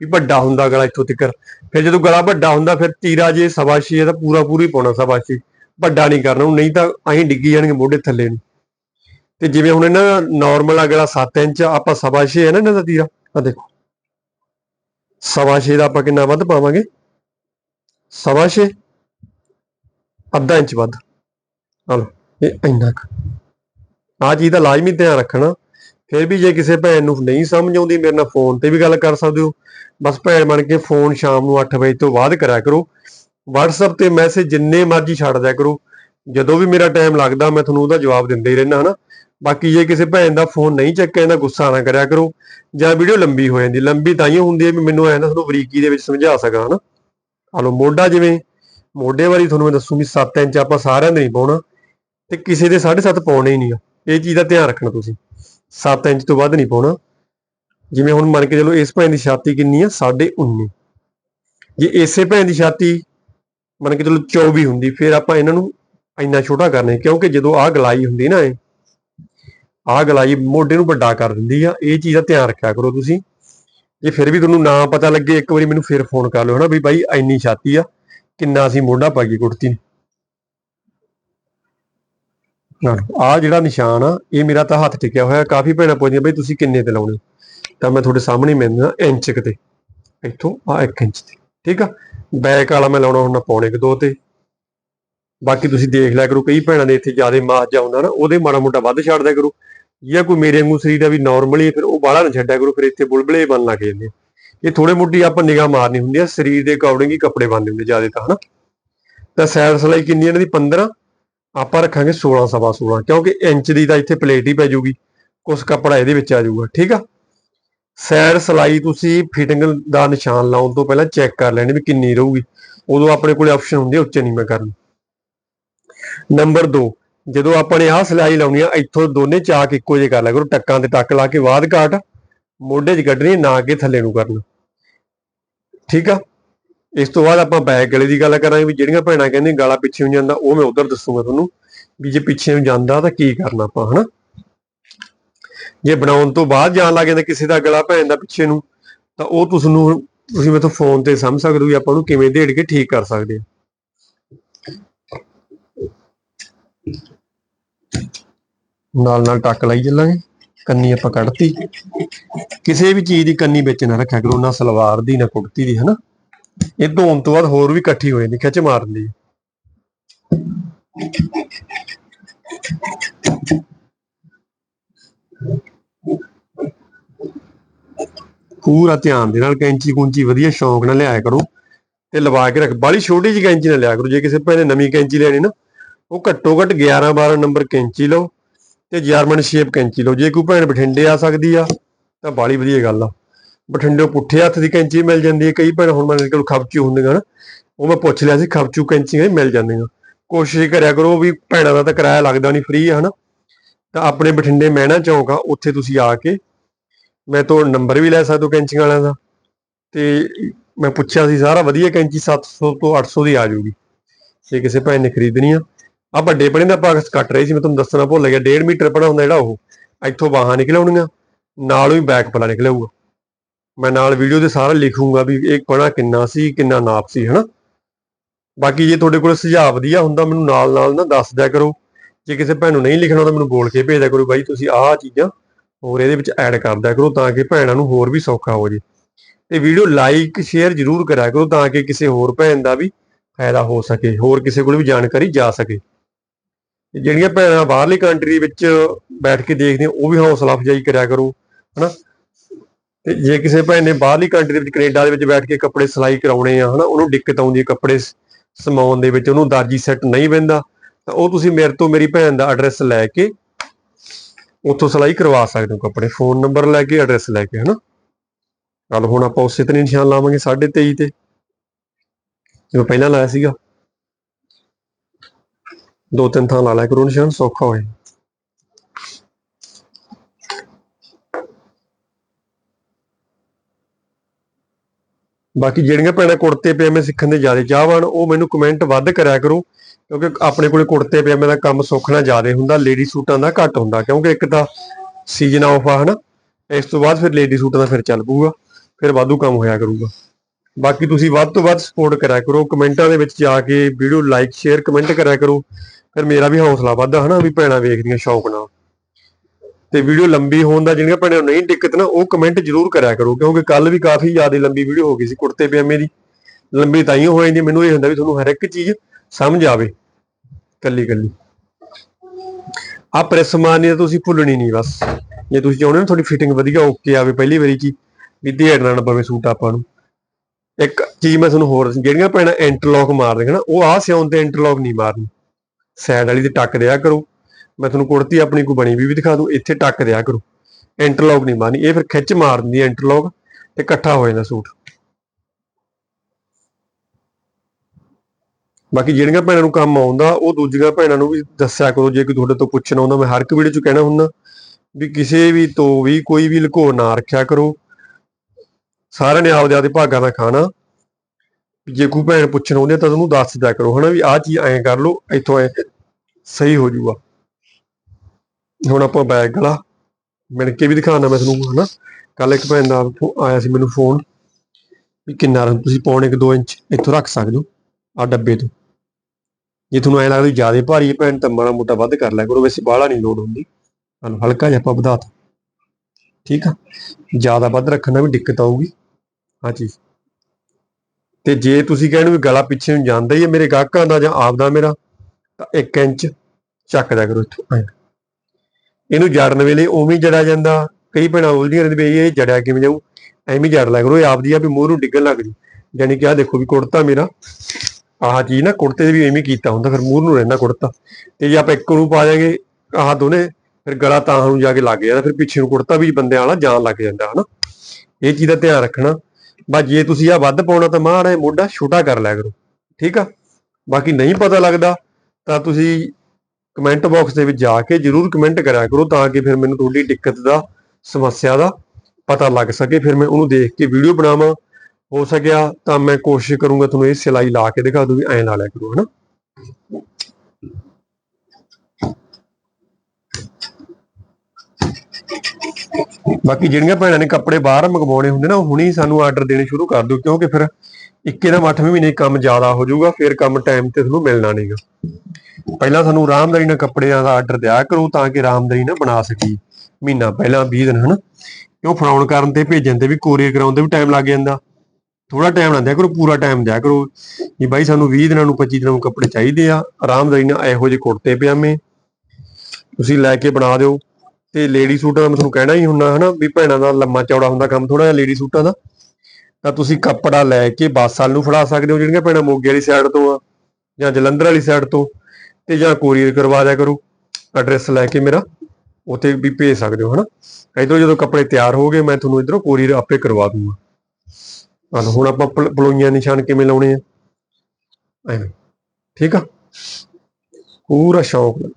ਵੀ ਵੱਡਾ ਹੁੰਦਾ ਗਲਾ ਇੱਥੋਂ ਤੱਕ ਫਿਰ ਜਦੋਂ ਗਲਾ ਵੱਡਾ ਹੁੰਦਾ, ਫਿਰ ਤੀਰਾ ਜੇ ਸਵਾ ਛੇ ਆ, ਤਾਂ ਪੂਰਾ ਪੂਰੀ ਪਾਉਣਾ ਸਵਾ ਛੇ। ਵੱਡਾ ਨਹੀਂ ਕਰਨਾ ਉਹਨੂੰ, ਨਹੀਂ ਤਾਂ ਅਸੀਂ ਡਿੱਗੀ ਜਾਣਗੇ ਮੋਢੇ ਥੱਲੇ ਨੂੰ। ਤੇ ਜਿਵੇਂ ਹੁਣ ਇਹਨਾਂ ਨਾਰਮਲ ਅਗਲਾ 7 ਇੰਚ ਆਪਾਂ ਸਵਾ ਛੇ ਹੈ ਨਾ ਇਹਨਾਂ ਦਾ ਤੀਰਾ ਆ ਦੇਖੋ। ਸਵਾ ਛੇ ਦਾ ਆਪਾਂ ਕਿੰਨਾ ਵੱਧ ਪਾਵਾਂਗੇ? ਸਵਾ ਛੇ ਅੱਧਾ ਇੰਚ ਵੱਧ। ਆ ਇਹ ਇੰਨਾ ਕੁ। ਆ ਚੀਜ਼ ਦਾ ਲਾਜ਼ਮੀ ਧਿਆਨ ਰੱਖਣਾ। ਫਿਰ ਵੀ ਜੇ ਕਿਸੇ ਭੈਣ ਨੂੰ ਨਹੀਂ ਸਮਝ ਆਉਂਦੀ ਮੇਰੇ ਨਾਲ ਫੋਨ ਤੇ ਵੀ ਗੱਲ ਕਰ ਸਕਦੇ ਹੋ। ਬਸ ਭੈਣ ਬਣ ਕੇ ਫੋਨ ਸ਼ਾਮ ਨੂੰ 8 ਵਜੇ ਤੋਂ ਬਾਅਦ ਕਰਿਆ ਕਰੋ। WhatsApp ਤੇ ਮੈਸੇਜ ਜਿੰਨੇ ਮਰਜ਼ੀ ਛੱਡ ਦਿਆ ਕਰੋ। ਜਦੋਂ ਵੀ ਮੇਰਾ ਟਾਈਮ ਲੱਗਦਾ, ਮੈਂ ਤੁਹਾਨੂੰ ਉਹਦਾ ਜਵਾਬ ਦਿੰਦਾ ਹੀ ਰਹਿਣਾ ਹਨਾ। ਬਾਕੀ ਜੇ ਕਿਸੇ ਭੈਣ ਦਾ ਫੋਨ ਨਹੀਂ ਚੱਕਿਆ, ਇਹਦਾ ਗੁੱਸਾ ਨਾ ਕਰਿਆ ਕਰੋ। ਜਾਂ ਵੀਡੀਓ ਲੰਬੀ ਹੋ ਜਾਂਦੀ, ਲੰਬੀ ਤਾਂ ਹੀ ਹੁੰਦੀ ਹੈ ਵੀ ਮੈਨੂੰ ਐਂ ਨਾ ਤੁਹਾਨੂੰ ਬਰੀਕੀ ਦੇ ਵਿੱਚ ਸਮਝਾ ਸਕਾਂ, ਹਨਾ। ਆ ਲਓ ਮੋਢਾ ਜਿਵੇਂ। ਮੋਢੇ ਵਾਲੀ ਤੁਹਾਨੂੰ ਮੈਂ ਦੱਸੂ ਵੀ 7 ਇੰਚ ਆਪਾਂ ਸਾਰਿਆਂ ਦੇ ਨਹੀਂ ਪਾਉਣਾ। ਤੇ ਕਿਸੇ ਦੇ 7.5 ਪਾਉਣੇ ਹੀ ਨਹੀਂ ਆ। ਇਹ ਚੀਜ਼ ਦਾ ਧਿਆਨ ਰੱਖਣਾ ਤੁਸੀਂ। 7 ਇੰਚ ਤੋਂ ਵੱਧ ਨਹੀਂ ਪਾਉਣਾ। ਜਿਵੇਂ ਹੁਣ ਮੰਨ ਕੇ ਚਲੋ ਇਸ ਭੈਣ ਦੀ ਛਾਤੀ ਕਿੰਨੀ ਆ? 19.5 ਜੇ ਇਸੇ ਭੈਣ ਦੀ ਛਾਤੀ ਮੰਨ ਕੇ ਚਲੋ 24 ਹੁੰਦੀ, ਫਿਰ ਆਪਾਂ ਇਹਨਾਂ ਨੂੰ ਇੰਨਾ ਛੋਟਾ ਕਰਨੇ ਕਿਉਂਕਿ ਜਦੋਂ ਆਹ ਗਲਾਈ ਹੁੰਦੀ ਨਾ ਇਹ, ਆਹ ਗਲਾਈ ਮੋਢੇ ਨੂੰ ਵੱਡਾ ਕਰ ਦਿੰਦੀ ਆ, ਇਹ ਚੀਜ਼ ਦਾ ਧਿਆਨ ਰੱਖਿਆ ਕਰੋ ਤੁਸੀਂ। ਜੇ ਫਿਰ ਵੀ ਤੁਹਾਨੂੰ ਨਾ ਪਤਾ ਲੱਗੇ, ਇੱਕ ਵਾਰੀ ਮੈਨੂੰ ਫਿਰ ਫੋਨ ਕਰ ਲਿਓ ਹਨਾ, ਵੀ ਬਾਈ ਇੰਨੀ ਛਾਤੀ ਆ, ਕਿੰਨਾ ਅਸੀਂ ਮੋਢਾ ਪਾਈਏ ਕੁੜਤੀ ਨੂੰ। ਆ ਜਿਹੜਾ ਨਿਸ਼ਾਨ ਆ, ਇਹ ਮੇਰਾ ਤਾਂ ਹੱਥ ਟਿਕਿਆ ਹੋਇਆ, ਕਾਫੀ ਭੈਣਾਂ ਪੁੱਛਦੀਆਂ, ਬਈ ਤੁਸੀਂ ਕਿੰਨੇ ਤੇ ਲਾਉਣੇ ਤਾਂ ਮੈਂ ਤੁਹਾਡੇ ਸਾਹਮਣੇ ਮਿਲਦਾ ਇੰਚ ਤੇ। ਇੱਥੋਂ ਆ 1 ਇੰਚ ਤੇ, ਠੀਕ ਆ? ਬੈਕ ਵਾਲਾ ਮੈਂ ਲਾਉਣਾ ਹੁੰਦਾ ਪੌਣੇ ਕੁ ਦੋ ਤੇ। ਬਾਕੀ ਤੁਸੀਂ ਦੇਖ ਲਿਆ ਕਰੋ, ਕਈ ਭੈਣਾਂ ਦੇ ਇੱਥੇ ਜ਼ਿਆਦਾ ਮਾਸ ਜਾਉਂਦਾ ਨਾ, ਉਹਦੇ ਮਾੜਾ ਮੋਟਾ ਵੱਧ ਛੱਡ ਦਿਆ ਕਰੋ। ਜਾਂ ਕੋਈ ਮੇਰੇ ਵਾਂਗੂ ਸਰੀਰ ਦਾ ਵੀ ਨਾਰਮਲੀ ਫਿਰ ਉਹ ਬਾਹਲਾ ਨਾ ਛੱਡਿਆ ਕਰੋ, ਫਿਰ ਇੱਥੇ ਬੁਲਬਲੇ ਬਣ ਲੱਗ ਜਾਂਦੇ ਆ। ਇਹ ਥੋੜੇ ਮੋਟੀ ਆਪਾਂ ਨਿਗਾਹ ਮਾਰਨੀ ਹੁੰਦੀ ਆ, ਸਰੀਰ ਦੇ ਅਕੋਰਡਿੰਗ ਹੀ ਕੱਪੜੇ ਬਣਦੇ ਹੁੰਦੇ ਜ਼ਿਆਦਾ ਤਾਂ, ਹਨਾ। ਤਾਂ ਸਾਈਡ ਸਲਾਈ ਕਿੰਨੀ ਇਹਨਾਂ ਦੀ? 15 ਆਪਾਂ ਰੱਖਾਂਗੇ 16 ਸਵਾ 16 ਕਿਉਂਕਿ ਇੰਚ ਦੀ ਤਾਂ ਇੱਥੇ ਪਲੇਟ ਹੀ ਪੈ ਜੂਗੀ ਕੁਝ ਕੱਪੜਾ ਇਹਦੇ ਵਿੱਚ ਆ ਜਾਊਗਾ, ਠੀਕ ਆ? ਸਾਈਡ ਸਲਾਈ ਤੁਸੀਂ ਫਿਟਿੰਗ ਦਾ ਨਿਸ਼ਾਨ ਲਾਉਣ ਤੋਂ ਪਹਿਲਾਂ ਚੈੱਕ ਕਰ ਲੈਣੀ ਵੀ ਕਿੰਨੀ ਰਹੂਗੀ। ਉਦੋਂ ਆਪਣੇ ਕੋਲੇ ਆਪਸ਼ਨ ਹੁੰਦੀ ਹੈ ਉੱਚੇ ਨੀਵੇਂ ਕਰਨ। ਨੰਬਰ 2 ਜਦੋਂ ਆਪਾਂ ਨੇ ਆਹ ਸਲਾਈ ਲਾਉਣੀ ਆ, ਇੱਥੋਂ ਦੋਨੇ ਚਾਕ ਇੱਕੋ ਜਿਹੇ ਕਰ ਲਿਆ ਕਰੋ, ਟੱਕਾਂ ਤੇ ਟੱਕ ਲਾ ਕੇ ਬਾਅਦ ਕਾਟ ਮੋਢੇ 'ਚ ਕੱਢਣੀ ਨਾ ਕਿ ਥੱਲੇ ਨੂੰ ਕਰਨਾ। ਠੀਕ ਆ? ਇਸ ਤੋਂ ਬਾਅਦ ਆਪਾਂ ਬੈਕ ਗਲੇ ਦੀ ਗੱਲ ਕਰਾਂਗੇ ਵੀ ਜਿਹੜੀਆਂ ਭੈਣਾਂ ਕਹਿੰਦੀਆਂ ਗਾਲਾ ਪਿੱਛੇ ਨੂੰ ਜਾਂਦਾ, ਉਹ ਮੈਂ ਉਧਰ ਦੱਸੂਗਾ ਤੁਹਾਨੂੰ ਵੀ ਜੇ ਪਿੱਛੇ ਨੂੰ ਜਾਂਦਾ ਤਾਂ ਕੀ ਕਰਨਾ ਆਪਾਂ, ਹਨਾ? ਜੇ ਬਣਾਉਣ ਤੋਂ ਬਾਅਦ ਜਾਣ ਲੱਗ ਜਾਂਦਾ ਕਿਸੇ ਦਾ ਗਲਾ ਭੈਣ ਦਾ ਪਿੱਛੇ ਨੂੰ, ਤਾਂ ਉਹ ਤੁਸੀਂ ਨੂੰ ਤੁਸੀਂ ਮੇਰੇ ਫੋਨ ਤੇ ਸਮਝ ਸਕਦੇ ਹੋ ਵੀ ਆਪਾਂ ਉਹਨੂੰ ਕਿਵੇਂ ਢੇੜ ਕੇ ਠੀਕ ਕਰ ਸਕਦੇ ਹਾਂ। ਨਾਲ ਨਾਲ ਟੱਕ ਲਾਈ ਚੱਲਾਂਗੇ, ਕੰਨੀ ਆਪਾਂ ਕੱਢਤੀ। ਕਿਸੇ ਵੀ ਚੀਜ਼ ਦੀ ਕੰਨੀ ਵਿੱਚ ਨਾ ਰੱਖਿਆ ਕਰੋ, ਨਾ ਸਲਵਾਰ ਦੀ, ਨਾ ਕੁੜਤੀ ਦੀ, ਹਨਾ। ਇਹ ਧੋਣ ਤੋਂ ਬਾਅਦ ਹੋਰ ਵੀ ਇਕੱਠੀ ਹੋ ਜਾਂਦੀ, ਖਿੱਚ ਮਾਰਨ ਦੀ। ਪੂਰਾ ਧਿਆਨ ਦੇ ਨਾਲ ਕੈਂਚੀ ਕੁੰਚੀ ਵਧੀਆ ਸ਼ੌਂਕ ਨਾਲ ਲਿਆਇਆ ਕਰੋ ਤੇ ਲਵਾ ਕੇ ਰੱਖ ਬਾਲੀ ਛੋਟੀ ਜਿਹੀ ਕੈਂਚੀ ਨਾਲ ਲਿਆ ਕਰੋ, ਜੇ ਕਿਸੇ ਭੈਣੇ ਨਵੀਂ ਕੈਂਚੀ ਲੈਣੀ ਨਾ, ਉਹ ਘੱਟੋ ਘੱਟ 11 12 ਨੰਬਰ ਕੈਂਚੀ ਲਓ ਤੇ ਜਰਮਨ ਸ਼ੇਪ ਕੈਂਚੀ ਲਓ, ਜੇ ਕੋਈ ਭੈਣ ਬਠਿੰਡੇ ਆ ਸਕਦੀ ਆ, ਤਾਂ ਬਾਲੀ ਵਧੀਆ ਗੱਲ ਆ। ਬਠਿੰਡੇ ਪੁੱਠੇ ਹੱਥ ਦੀ ਕੈਂਚੀ ਮਿਲ ਜਾਂਦੀ ਹੈ ਕਈ ਭੈਣ ਹੁਣ ਮੇਰੇ ਕੋਲ ਖਪਚੂ ਹੁੰਦੀਆਂ ਹਨ ਉਹ ਮੈਂ ਪੁੱਛ ਲਿਆ ਸੀ, ਖਪਚੂ ਕੈਂਚੀਆਂ ਮਿਲ ਜਾਂਦੀਆਂ। ਕੋਸ਼ਿਸ਼ ਕਰਿਆ ਕਰੋ ਵੀ ਭੈਣਾਂ ਦਾ ਤਾਂ ਕਿਰਾਇਆ ਲੱਗਦਾ ਨਹੀਂ ਫ੍ਰੀ ਆ ਹਨਾ। ਤਾਂ ਆਪਣੇ ਬਠਿੰਡੇ ਮਹਿਣਾ ਚੌਂਕ ਆ, ਉੱਥੇ ਤੁਸੀਂ ਆ ਕੇ ਮੈਂ ਤੋਂ ਨੰਬਰ ਵੀ ਲੈ ਸਕਦੇ ਹੋ ਕੈਂਚੀਆਂ ਵਾਲਿਆਂ ਦਾ। ਤੇ ਮੈਂ ਪੁੱਛਿਆ ਸੀ, ਸਾਰਾ ਵਧੀਆ ਕੈਂਚੀ 700 ਤੋਂ 800 ਦੀ ਆ ਜਾਊਗੀ। ਜੇ ਕਿਸੇ ਭੈਣ ਨੇ ਖਰੀਦਣੀ ਆ। ਆ ਵੱਡੇ ਪਣੇ ਦਾ ਭਾਗ ਕੱਟ ਰਹੀ ਸੀ, ਮੈਂ ਤੁਹਾਨੂੰ ਦੱਸਣਾ ਭੁੱਲ ਗਿਆ। 1.5 ਮੀਟਰ ਪਣਾ ਹੁੰਦਾ ਜਿਹੜਾ ਉਹ, ਇੱਥੋਂ ਬਾਹਾਂ ਨਿਕਲ ਆਉਣੀਆਂ ਨਾਲੋਂ ਹੀ ਬੈਕ ਪਲਾ ਨਿਕਲੂਗਾ ਮੈਂ ਨਾਲ ਵੀਡੀਓ ਤੇ ਸਾਰਾ ਲਿਖੂੰਗਾ ਵੀ ਇਹ ਪਣਾ ਕਿੰਨਾ ਸੀ, ਕਿੰਨਾ ਨਾਪ ਸੀ, ਹਨਾ? ਬਾਕੀ ਜੇ ਤੁਹਾਡੇ ਕੋਲ ਸੁਝਾਅ ਵਧੀਆ ਹੁੰਦਾ, ਮੈਨੂੰ ਨਾਲ ਨਾਲ ਨਾ ਦੱਸ ਦਿਆ ਕਰੋ। ਜੇ ਕਿਸੇ ਭੈਣ ਨੂੰ ਨਹੀਂ ਲਿਖਣਾ ਤਾਂ ਮੈਨੂੰ ਬੋਲ ਕੇ ਭੇਜ ਦਿਆ ਕਰੋ। ਬਾਈ, ਤੁਸੀਂ ਆਹ ਚੀਜ਼ਾਂ ਹੋਰ ਇਹਦੇ ਵਿੱਚ ਐਡ ਕਰਦਾ ਕਰੋ ਤਾਂ ਕਿ ਭੈਣਾਂ ਨੂੰ ਹੋਰ ਵੀ ਸੌਖਾ ਹੋ ਜੇ। ਤੇ ਵੀਡੀਓ ਲਾਈਕ ਸ਼ੇਅਰ ਜ਼ਰੂਰ ਕਰਿਆ ਕਰੋ ਤਾਂ ਕਿ ਕਿਸੇ ਹੋਰ ਭੈਣ ਦਾ ਵੀ ਫਾਇਦਾ ਹੋ ਸਕੇ, ਹੋਰ ਕਿਸੇ ਕੋਲ ਵੀ ਜਾਣਕਾਰੀ ਜਾ ਸਕੇ। ਜਿਹੜੀਆਂ ਭੈਣਾਂ ਬਾਹਰਲੀ ਕੰਟਰੀ ਵਿੱਚ ਬੈਠ ਕੇ ਦੇਖਦੀਆਂ, ਉਹ ਵੀ ਹੌਸਲਾ ਅਫਜ਼ਾਈ ਕਰਿਆ ਕਰੋ, ਹਨਾ? ਤੇ ਜੇ ਕਿਸੇ ਭੈਣ ਨੇ ਬਾਹਰਲੀ ਕੰਟਰੀ ਦੇ ਵਿੱਚ, ਕੈਨੇਡਾ ਦੇ ਵਿੱਚ ਬੈਠ ਕੇ ਕੱਪੜੇ ਸਿਲਾਈ ਕਰਾਉਣੇ ਆ, ਹਨਾ? ਉਹਨੂੰ ਦਿੱਕਤ ਆਉਂਦੀ ਹੈ ਕੱਪੜੇ ਸਮਾਉਣ ਦੇ ਵਿੱਚ, ਉਹਨੂੰ ਦਰਜੀ ਸੈੱਟ ਨਹੀਂ ਬਹਿੰਦਾ, ਤਾਂ ਉਹ ਤੁਸੀਂ ਮੇਰੇ ਤੋਂ ਮੇਰੀ ਭੈਣ ਦਾ ਐਡਰੈਸ ਲੈ ਕੇ ਉੱਥੋਂ ਸਲਾਈ ਕਰਵਾ ਸਕਦੇ ਹੋ ਕੱਪੜੇ ਫੋਨ ਨੰਬਰ ਲੈ ਕੇ ਐਡਰੈਸ ਲੈ ਕੇ, ਹਨਾ? ਕੱਲ ਹੁਣ ਆਪਾਂ ਉਸੇ ਤਰ੍ਹਾਂ ਨਿਸ਼ਾਨ ਲਾਵਾਂਗੇ 23.5 ਤੇ। ਜਿਵੇਂ ਪਹਿਲਾਂ ਲਾਇਆ ਸੀਗਾ। ਦੋ ਤਿੰਨ ਥਾਂ ਲਾ ਲਿਆ ਕਰੋ ਨਿਸ਼ਾਨ, ਸੌਖਾ ਹੋਏ ਬਾਕੀ ਜਿਹੜੀਆਂ ਪੈਣਾ ਕੁੜਤੇ ਪਜਾਮੇ ਸਿੱਖਣ ਦੇ ਜ਼ਿਆਦਾ ਚਾਹਵਾਨ, ਉਹ ਮੈਨੂੰ ਕਮੈਂਟ ਵੱਧ ਕਰਿਆ ਕਰੋ। ਕਿਉਂਕਿ ਆਪਣੇ ਕੋਲੇ ਕੁੜਤੇ ਪਜਾਮੇ ਦਾ ਕੰਮ ਸੁੱਖਣਾ ਜ਼ਿਆਦਾ ਹੁੰਦਾ ਲੇਡੀ ਸੂਟਾਂ ਦਾ ਘੱਟ ਹੁੰਦਾ, ਕਿਉਂਕਿ ਇੱਕ ਤਾਂ ਸੀਜ਼ਨ ਆਫ ਆ, ਹਨਾ? ਇਸ ਤੋਂ ਬਾਅਦ ਫਿਰ ਲੇਡੀ ਸੂਟਾਂ ਦਾ ਫਿਰ ਚੱਲ ਪਊਗਾ, ਫਿਰ ਵਾਧੂ ਕੰਮ ਹੋਇਆ ਕਰੂਗਾ। ਬਾਕੀ ਤੁਸੀਂ ਵੱਧ ਤੋਂ ਵੱਧ ਸਪੋਰਟ ਕਰਿਆ ਕਰੋ, ਕਮੈਂਟਾਂ ਦੇ ਵਿੱਚ ਜਾ ਕੇ ਵੀਡੀਓ ਲਾਈਕ ਸ਼ੇਅਰ ਕਮੈਂਟ ਕਰਿਆ ਕਰੋ। ਫਿਰ ਮੇਰਾ ਵੀ ਹੌਸਲਾ ਵੱਧਦਾ, ਹਨਾ, ਵੀ ਭੈਣਾਂ ਵੇਖਦੀਆਂ ਸ਼ੌਕ ਨਾਲ। ਤੇ ਵੀਡੀਓ ਲੰਬੀ ਹੋਣ ਦਾ ਜਿਹੜੀਆਂ ਭੈਣਾਂ ਨੂੰ ਨਹੀਂ ਦਿੱਕਤ ਨਾ, ਉਹ ਕਮੈਂਟ ਜ਼ਰੂਰ ਕਰਿਆ ਕਰੋ, ਕਿਉਂਕਿ ਕੱਲ ਵੀ ਕਾਫੀ ਜ਼ਿਆਦਾ ਲੰਬੀ ਵੀਡੀਓ ਹੋ ਗਈ ਸੀ ਕੁੜਤੇ ਪਜਾਮੇ ਦੀ। ਲੰਬੀ ਤਾਂ ਹੀ ਹੋ ਜਾਂਦੀ, ਮੈਨੂੰ ਇਹ ਹੁੰਦਾ ਵੀ ਤੁਹਾਨੂੰ ਹਰ ਇੱਕ ਚੀਜ਼ ਸਮਝ ਆਵੇ, ਕੱਲੀ ਕੱਲੀ। ਆ ਪ੍ਰੈਸ ਮਾਰਨੀ ਤਾਂ ਤੁਸੀਂ ਭੁੱਲਣੀ ਨਹੀਂ ਬਸ। ਜੇ ਤੁਸੀਂ ਚਾਹੁੰਦੇ ਹੋ ਨਾ ਤੁਹਾਡੀ ਫਿਟਿੰਗ ਵਧੀਆ ਓਕੇ ਆਵੇ ਪਹਿਲੀ ਵਾਰੀ ਕੀ, ਵੀ ਦੇੜਨਾ ਨਾ ਪਵੇ ਸੂਟ ਆਪਾਂ ਨੂੰ। ਇੱਕ ਚੀਜ਼ ਮੈਂ ਤੁਹਾਨੂੰ ਹੋਰ ਜਿਹੜੀਆਂ ਭੈਣਾਂ ਇੰਟਰਲੌਕ ਮਾਰਦੇ ਹਨਾ ਉਹ ਆਹ ਸਿਉਣ ਤੇ ਇੰਟਰਲੌਕ ਨਹੀਂ ਮਾਰਨੀ। ਸਾਈਡ ਵਾਲੀ ਤੇ ਟੱਕ ਦਿਆ ਕਰੋ। ਮੈਂ ਤੁਹਾਨੂੰ ਕੁੜਤੀ ਆਪਣੀ ਕੋਈ ਬਣੀ ਵੀ ਦਿਖਾ ਦੂੰ, ਇੱਥੇ ਟੱਕ ਦਿਆ ਕਰੋ। ਇੰਟਰਲੌਕ ਨਹੀਂ ਮਾਰਨੀ, ਇਹ ਫਿਰ ਖਿੱਚ ਮਾਰ ਦਿੰਦੀ ਹੈ ਇੰਟਰਲੌਕ ਤੇ ਇਕੱਠਾ ਹੋ ਜਾਂਦਾ ਸੂਟ। ਬਾਕੀ ਜਿਹੜੀਆਂ ਭੈਣਾਂ ਨੂੰ ਕੰਮ ਆਉਂਦਾ, ਉਹ ਦੂਜੀਆਂ ਭੈਣਾਂ ਨੂੰ ਵੀ ਦੱਸਿਆ ਕਰੋ, ਜੇ ਕੋਈ ਤੁਹਾਡੇ ਤੋਂ ਪੁੱਛਣਾ ਹੁੰਦਾ, ਮੈਂ ਹਰ ਇੱਕ ਵੀਡੀਓ 'ਚ ਕਹਿਣਾ ਹੁੰਦਾ ਵੀ ਕਿਸੇ ਵੀ ਤੋਂ ਵੀ ਕੋਈ ਵੀ ਲੁਕੋ ਨਾ ਰੱਖਿਆ ਕਰੋ। ਸਾਰਿਆਂ ਨੇ ਆਪਦੇ ਆਪਦੇ ਭਾਗਾਂ ਦਾ ਖਾਣਾ। ਜੇ ਕੋਈ ਭੈਣ ਪੁੱਛਣ ਆਉਂਦੀ ਹੈ ਤਾਂ ਉਹਨੂੰ ਦੱਸ ਦਿਆ ਕਰੋ, ਹਨਾ ਵੀ ਆਹ ਚੀਜ਼ ਐਂ ਕਰ ਲਓ, ਇੱਥੋਂ ਐ ਸਹੀ ਹੋ ਜਾਊਗਾ। ਹੁਣ ਆਪਾਂ ਬੈਗ ਗਲਾ ਮਿਣ ਕੇ ਵੀ ਦਿਖਾਉਣਾ ਮੈਂ ਤੁਹਾਨੂੰ, ਹਨਾ। ਕੱਲ ਇੱਕ ਭੈਣ ਦਾ ਆਇਆ ਸੀ ਮੈਨੂੰ ਫੋਨ ਵੀ ਕਿੰਨਾ ਰ- ਤੁਸੀਂ ਪੌਣੇ 2 ਇੰਚ, ਇੱਥੋਂ ਰੱਖ ਸਕਦੇ ਹੋ ਆ ਡੱਬੇ ਤੋਂ। ਜੇ ਤੁਹਾਨੂੰ ਐਂ ਲੱਗਦਾ ਜ਼ਿਆਦਾ ਭਾਰੀ ਹੈ ਭੈਣ, ਤਾਂ ਮਾੜਾ ਮੋਟਾ ਵੱਧ ਕਰ ਲਿਆ ਕਰੋ, ਵੈਸੇ ਬਾਹਲਾ ਨਹੀਂ ਲੋਡ ਹੁੰਦੀ। ਹਲ ਹਲਕਾ ਜਿਹਾ ਆਪਾਂ ਵਧਾਤਾ ਠੀਕ ਆ? ਜ਼ਿਆਦਾ ਵੱਧ ਰੱਖਣ ਨਾਲ ਵੀ ਦਿੱਕਤ ਆਊਗੀ। ਹਾਂਜੀ ਤੇ ਜੇ ਤੁਸੀਂ ਕਹਿੰਦੇ ਵੀ ਗਲਾ ਪਿੱਛੇ ਨੂੰ ਜਾਂਦਾ ਹੀ ਹੈ ਮੇਰੇ ਗਾਹਕਾਂ ਦਾ ਜਾਂ ਆਪਦਾ ਮੇਰਾ, ਤਾਂ 1 ਇੰਚ ਚੱਕ ਦਿਆ ਕਰੋ ਇੱਥੋਂ, ਐਂ। ਇਹਨੂੰ ਜੜਨ ਵੇਲੇ ਉਵੇਂ ਹੀ ਜੜਿਆ ਜਾਂਦਾ। ਕਈ ਭੈਣਾਂ ਉਲਝੀਆਂ ਰਹਿੰਦੀਆਂ ਵੀ ਇਹ ਜੜਿਆ ਕਿਵੇਂ ਜਾਊ? ਐਵੇਂ ਜੜ ਲਿਆ ਕਰੋ, ਇਹ ਆਪਦੀ ਆ ਵੀ ਮੂੰਹ ਨੂੰ ਡਿੱਗਣ ਲੱਗ ਜੂ ਯਾਨੀ ਕਿ ਆਹ ਦੇਖੋ ਵੀ ਕੁੜਤਾ ਮੇਰਾ। ਆਹ ਚੀਜ਼ ਨਾ ਕੁੜਤੇ ਵੀ ਐਵੇਂ ਕੀਤਾ ਹੁੰਦਾ, ਫਿਰ ਮੂੰਹ ਨੂੰ ਰਹਿੰਦਾ ਕੁੜਤਾ। ਤੇ ਜੇ ਆਪਾਂ ਇੱਕ ਨੂੰ ਪਾ ਜਾਗੇ, ਆਹ ਦੋਨੇ, ਫਿਰ ਗਲਾ ਤਾਂ ਨੂੰ ਜਾ ਕੇ ਲੱਗ ਜਾਂਦਾ, ਫਿਰ ਪਿੱਛੇ ਨੂੰ ਕੁੜਤਾ ਵੀ ਬੰਦਿਆਂ ਵਾਲਾ ਜਾਣ ਲੱਗ ਜਾਂਦਾ, ਹਨਾ। ਇਹ ਚੀਜ਼ ਦਾ ਧਿਆਨ ਰੱਖਣਾ। ਬਸ ਜੇ ਤੁਸੀਂ ਆ ਵੱਧ ਪਾਉਣਾ ਤਾਂ ਮਾੜਾ ਮੋਢਾ ਛੋਟਾ ਕਰ ਲਿਆ ਕਰੋ, ਠੀਕ ਆ? ਬਾਕੀ ਨਹੀਂ ਪਤਾ ਲੱਗਦਾ, ਤਾਂ ਤੁਸੀਂ ਕਮੈਂਟ ਬਾਕਸ ਦੇ ਵਿੱਚ ਜਾ ਕੇ ਜਰੂਰ ਕਮੈਂਟ ਕਰਿਆ ਕਰੋ, ਤਾਂ ਕਿ ਫਿਰ ਮੈਨੂੰ ਤੁਹਾਡੀ ਦਿੱਕਤ ਦਾ, ਸਮੱਸਿਆ ਦਾ ਪਤਾ ਲੱਗ ਸਕੇ, ਫਿਰ ਮੈਂ ਉਹਨੂੰ ਦੇਖ ਕੇ ਵੀਡੀਓ ਬਣਾਵਾਂ। ਹੋ ਸਕਿਆ ਤਾਂ ਮੈਂ ਕੋਸ਼ਿਸ਼ ਕਰੂੰਗਾ ਤੁਹਾਨੂੰ ਇਹ ਸਿਲਾਈ ਲਾ ਕੇ ਦਿਖਾ ਦੂੰ ਵੀ ਐਂ ਲਾ ਲਿਆ ਕਰੋ, ਹਨਾ? ਬਾਕੀ ਜਿਹੜੀਆਂ ਭੈਣਾਂ ਨੇ ਕੱਪੜੇ ਬਾਹਰ ਮੰਗਵਾਉਣੇ ਹੁੰਦੇ ਨਾ, ਉਹ ਹੁਣੀ ਸਾਨੂੰ ਆਰਡਰ ਦੇਣੇ ਸ਼ੁਰੂ ਕਰ ਦਿਓ, ਕਿਉਂਕਿ ਫਿਰ ਇੱਕੇ ਦਾ 8ਵੇਂ ਮਹੀਨੇ ਕੰਮ ਜ਼ਿਆਦਾ ਹੋ ਜਾਊਗਾ, ਫਿਰ ਕੰਮ ਟਾਈਮ ਤੇ ਤੁਹਾਨੂੰ ਮਿਲਣਾ ਨਹੀਂਗਾ। ਪਹਿਲਾਂ ਸਾਨੂੰ ਆਰਾਮਦਾਰੀ ਨਾਲ ਕੱਪੜਿਆਂ ਦਾ ਆਰਡਰ ਦਿਆ ਕਰੋ ਤਾਂ ਕਿ ਆਰਾਮਦਾਰੀ ਨਾਲ ਬਣਾ ਸਕੀ ਮਹੀਨਾ ਪਹਿਲਾਂ 20 ਦਿਨ, ਹਨਾ? ਕਿਉਂ ਫੜਾਉਣ ਕਰਨ ਤੇ ਭੇਜਣ ਤੇ ਵੀ ਕੋਰੀਅਰ ਕਰਾਉਣ ਤੇ ਵੀ ਟਾਈਮ ਲੱਗ ਜਾਂਦਾ। ਥੋੜਾ ਟਾਈਮ ਨਾ ਦਿਆ ਕਰੋ, ਪੂਰਾ ਟਾਈਮ ਦਿਆ ਕਰੋ। ਵੀ ਬਾਈ ਸਾਨੂੰ 20 ਦਿਨਾਂ ਨੂੰ 25 ਦਿਨਾਂ ਨੂੰ ਕੱਪੜੇ ਚਾਹੀਦੇ ਆ। ਆਰਾਮਦਾਰੀ ਨਾਲ ਇਹੋ ਜਿਹੇ ਕੁੜਤੇ, ਪਜਾਮੇ ਤੁਸੀਂ ਲੈ ਕੇ ਬਣਾ ਦਿਓ। ਤੇ ਲੇਡੀ ਸੂਟਾਂ ਦਾ ਮੈਂ ਤੁਹਾਨੂੰ ਕਹਿਣਾ ਹੀ ਹੁੰਦਾ, ਹਨਾ, ਵੀ ਭੈਣਾਂ ਦਾ ਲੰਮਾ ਚੌੜਾ ਹੁੰਦਾ ਕੰਮ ਥੋੜਾ ਜਿਹਾ ਲੇਡੀ ਸੂਟਾਂ ਦਾ। ਤਾਂ ਤੁਸੀਂ ਕੱਪੜਾ ਲੈ ਕੇ ਬੱਸ ਵਾਲ ਨੂੰ ਫੜਾ ਸਕਦੇ ਹੋ, ਜਿਹੜੀਆਂ ਭੈਣਾਂ ਮੋਗੇ ਵਾਲੀ ਸਾਈਡ ਤੋਂ ਆ, ਜਾਂ ਜਲੰਧਰ ਵਾਲੀ ਸਾਈਡ ਤੋਂ, ਤੇ ਜਾਂ ਕੋਰੀਅਰ ਕਰਵਾ ਦਿਆ ਕਰੋ। ਐਡਰੈਸ ਲੈ ਕੇ ਮੇਰਾ, ਉੱਥੇ ਵੀ ਭੇਜ ਸਕਦੇ ਹੋ, ਹਨਾ। ਇਧਰੋਂ ਜਦੋਂ ਕੱਪੜੇ ਤਿਆਰ ਹੋ ਗਏ ਮੈਂ ਤੁਹਾਨੂੰ ਇਧਰੋਂ ਕੋਰੀਅਰ ਆਪੇ ਕਰਵਾ ਦੂੰਗਾ। ਹਲੋ ਹੁਣ ਆਪਾਂ ਪਲ- ਪਲੋਈਆਂ ਨਿਸ਼ਾਨ ਕਿਵੇਂ ਲਾਉਣੇ ਆ? ਐਵੇਂ। ਠੀਕ ਆ? ਪੂਰਾ ਸ਼ੌਂਕ ਨਾਲ।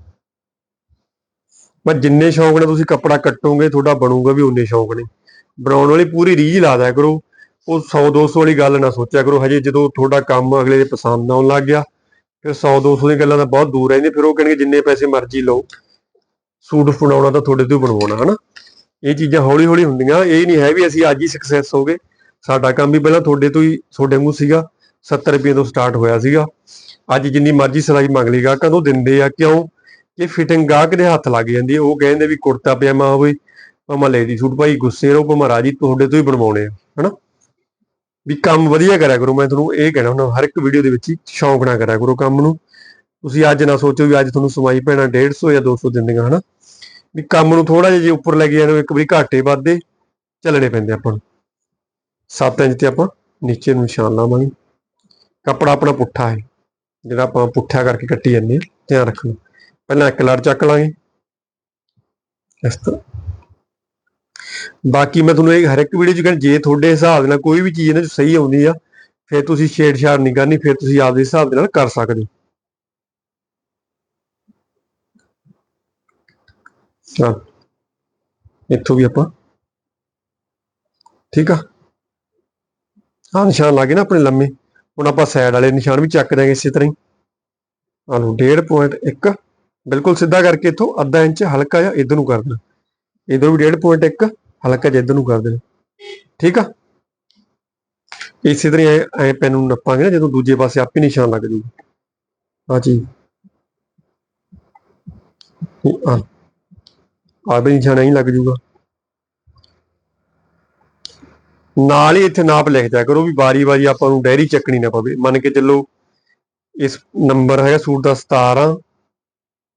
ਬਸ ਜਿੰਨੇ ਸ਼ੌਂਕ ਨਾਲ ਤੁਸੀਂ ਕੱਪੜਾ ਕੱਟੋਗੇ, ਤੁਹਾਡਾ ਬਣੂਗਾ ਵੀ ਉਨੇ ਸ਼ੌਂਕ ਨੇ। ਬਣਾਉਣ ਵਾਲੀ ਪੂਰੀ ਰੀਝ ਲਾ ਦਿਆ ਕਰੋ। ਉਹ 100 200 ਵਾਲੀ ਗੱਲ ਨਾ ਸੋਚਿਆ ਕਰੋ। ਹਜੇ ਜਦੋਂ ਤੁਹਾਡਾ ਕੰਮ ਅਗਲੇ ਦੇ ਪਸੰਦ ਆਉਣ ਲੱਗ ਗਿਆ, ਫਿਰ 100 200 ਦੀਆਂ ਗੱਲਾਂ ਤਾਂ ਬਹੁਤ ਦੂਰ ਰਹਿੰਦੇ ਫਿਰ ਉਹ ਕਹਿਣਗੇ, ਜਿੰਨੇ ਪੈਸੇ ਮਰਜ਼ੀ ਲਓ। ਸੂਟ ਬਣਾਉਣਾ ਤਾਂ ਤੁਹਾਡੇ ਤੋਂ ਬਣਵਾਉਣਾ, ਹਨਾ? ਇਹ ਚੀਜ਼ਾਂ ਹੌਲੀ ਹੌਲੀ ਹੁੰਦੀਆਂ। ਇਹ ਨਹੀਂ ਹੈ ਵੀ ਅਸੀਂ ਅੱਜ ਹੀ ਸਕਸੈਸ ਹੋ ਗਏ। ਸਾਡਾ ਕੰਮ ਵੀ ਪਹਿਲਾਂ ਤੁਹਾਡੇ ਤੋਂ ਹੀ, ਤੁਹਾਡੇ ਮੂੰਹ ਸੀਗਾ। 70 ਰੁਪਏ ਤੋਂ ਸਟਾਰਟ ਹੋਇਆ ਸੀਗਾ। ਅੱਜ ਜਿੰਨੀ ਮਰਜ਼ੀ ਸਿਲਾਈ ਮੰਗ ਲਈ, ਗਾਹਕਾਂ ਤੋਂ ਦਿੰਦੇ ਆ, ਕਿਉਂ? ਕਿ ਫਿਟਿੰਗ ਗਾਹਕ ਦੇ ਹੱਥ ਲੱਗ ਜਾਂਦੀ ਹੈ। ਉਹ ਕਹਿੰਦੇ ਵੀ ਕੁੜਤਾ ਪਜਾਮਾ ਹੋਵੇ, ਭਾਵੇਂ ਲੇਡੀ ਸੂਟ ਭਾਈ ਗੁੱਸੇ ਰਹੋ, ਭਾਵੇਂ ਰਾਜੀ ਤੁਹਾਡੇ ਤੋਂ ਹੀ ਬਣਵਾਉਣੇ ਆ, ਹਨਾ? ਵੀ ਕੰਮ ਵਧੀਆ ਕਰਿਆ ਕਰੋ, ਮੈਂ ਤੁਹਾਨੂੰ ਇਹ ਕਹਿਣਾ ਹੁੰਦਾ, ਹਰ ਇੱਕ ਵੀਡੀਓ ਦੇ ਵਿੱਚ ਹੀ ਸ਼ੌਂਕ ਨਾ ਕਰਿਆ ਕਰੋ ਕੰਮ ਨੂੰ। ਤੁਸੀਂ ਅੱਜ ਨਾ ਸੋਚੋ ਵੀ ਅੱਜ ਤੁਹਾਨੂੰ ਸਮਾਈ ਪੈਣਾ 150 ਜਾਂ 200 ਦਿੰਦੀਆਂ, ਹਨਾ? ਵੀ ਕੰਮ ਨੂੰ ਥੋੜਾ ਜਿਹਾ ਜੇ ਉੱਪਰ ਲੈ ਕੇ ਜਾਣਾ, ਇੱਕ ਵਾਰੀ ਘਾਟੇ ਵੱਧਦੇ, ਚੱਲਣੇ ਪੈਂਦੇ ਆਪਾਂ ਨੂੰ। 7 ਇੰਚ ਤੇ ਆਪਾਂ ਨੀਚੇ ਨੂੰ ਨਿਸ਼ਾਨ ਲਾਵਾਂਗੇ। ਕੱਪੜਾ ਆਪਣਾ ਪੁੱਠਾ ਹੈ। ਜਿਹੜਾ ਆਪਾਂ ਪੁੱਠਾ ਕਰਕੇ ਕੱਟੀ ਜਾਂਦੇ ਹਾਂ, ਧਿਆਨ ਰੱਖਣਾ। ਪਹਿਲਾਂ ਇੱਕ ਲੜ ਚੱਕ ਲਾਂਗੇ। ਇਸ ਤਰ੍ਹਾਂ। ਬਾਕੀ ਮੈਂ ਤੁਹਾਨੂੰ ਇਹ ਹਰ ਇੱਕ ਵੀਡੀਓ 'ਚ ਕਹਿੰਦਾ, ਜੇ ਤੁਹਾਡੇ ਹਿਸਾਬ ਨਾਲ ਕੋਈ ਵੀ ਚੀਜ਼ ਇਹਨਾਂ 'ਚ ਸਹੀ ਆਉਂਦੀ ਆ, ਫਿਰ ਤੁਸੀਂ ਛੇੜਛਾੜ ਨਹੀਂ ਕਰਨੀ, ਫਿਰ ਤੁਸੀਂ ਆਪਦੇ ਹਿਸਾਬ ਦੇ ਨਾਲ ਕਰ ਸਕਦੇ ਹੋ। ਇੱਥੋਂ ਵੀ ਆਪਾਂ ਠੀਕ ਆ। ਆਹ ਨਿਸ਼ਾਨ ਲੱਗੇ ਨਾ ਆਪਣੇ ਲੰਮੇ। ਹੁਣ ਆਪਾਂ ਸਾਈਡ ਵਾਲੇ ਨਿਸ਼ਾਨ ਵੀ ਚੱਕ ਦਾਂਗੇ ਇਸੇ ਤਰ੍ਹਾਂ ਹੀ। ਆਹ ਲਓ 1.1 ਬਿਲਕੁਲ ਸਿੱਧਾ ਕਰਕੇ ਇੱਥੋਂ ਅੱਧਾ ਇੰਚ ਹਲਕਾ ਜਿਹਾ ਇਧਰ ਨੂੰ ਕਰ ਦੇਣਾ। ਇਧਰ ਵੀ 1.1 ਹਲਕਾ ਜਿਹਾ ਇਧਰ ਨੂੰ ਕਰ ਦੇਣਾ। ਠੀਕ ਆ? ਇਸੇ ਤਰ੍ਹਾਂ ਐ ਐ ਪੈਨ ਨੂੰ ਨੱਪਾਂਗੇ ਨਾ, ਜਦੋਂ ਦੂਜੇ ਪਾਸੇ ਆਪੇ ਨਿਸ਼ਾਨ ਲੱਗ ਜੂਗਾ। ਆ ਚੀਜ਼ ਆ ਆ ਵੀ ਨਿਸ਼ਾਨ ਐਂ ਲੱਗ ਜੂਗਾ। ਨਾਲ ਹੀ ਇੱਥੇ ਨਾਪ ਲਿਖ ਦਿਆ ਕਰੋ ਵੀ ਵਾਰੀ-ਵਾਰੀ ਆਪਾਂ ਨੂੰ ਡਾਇਰੀ ਚੱਕਣੀ ਨਾ ਪਵੇ। ਮੰਨ ਕੇ ਚੱਲੋ ਇਸ ਨੰਬਰ ਹੈਗਾ ਸੂਟ ਦਾ 17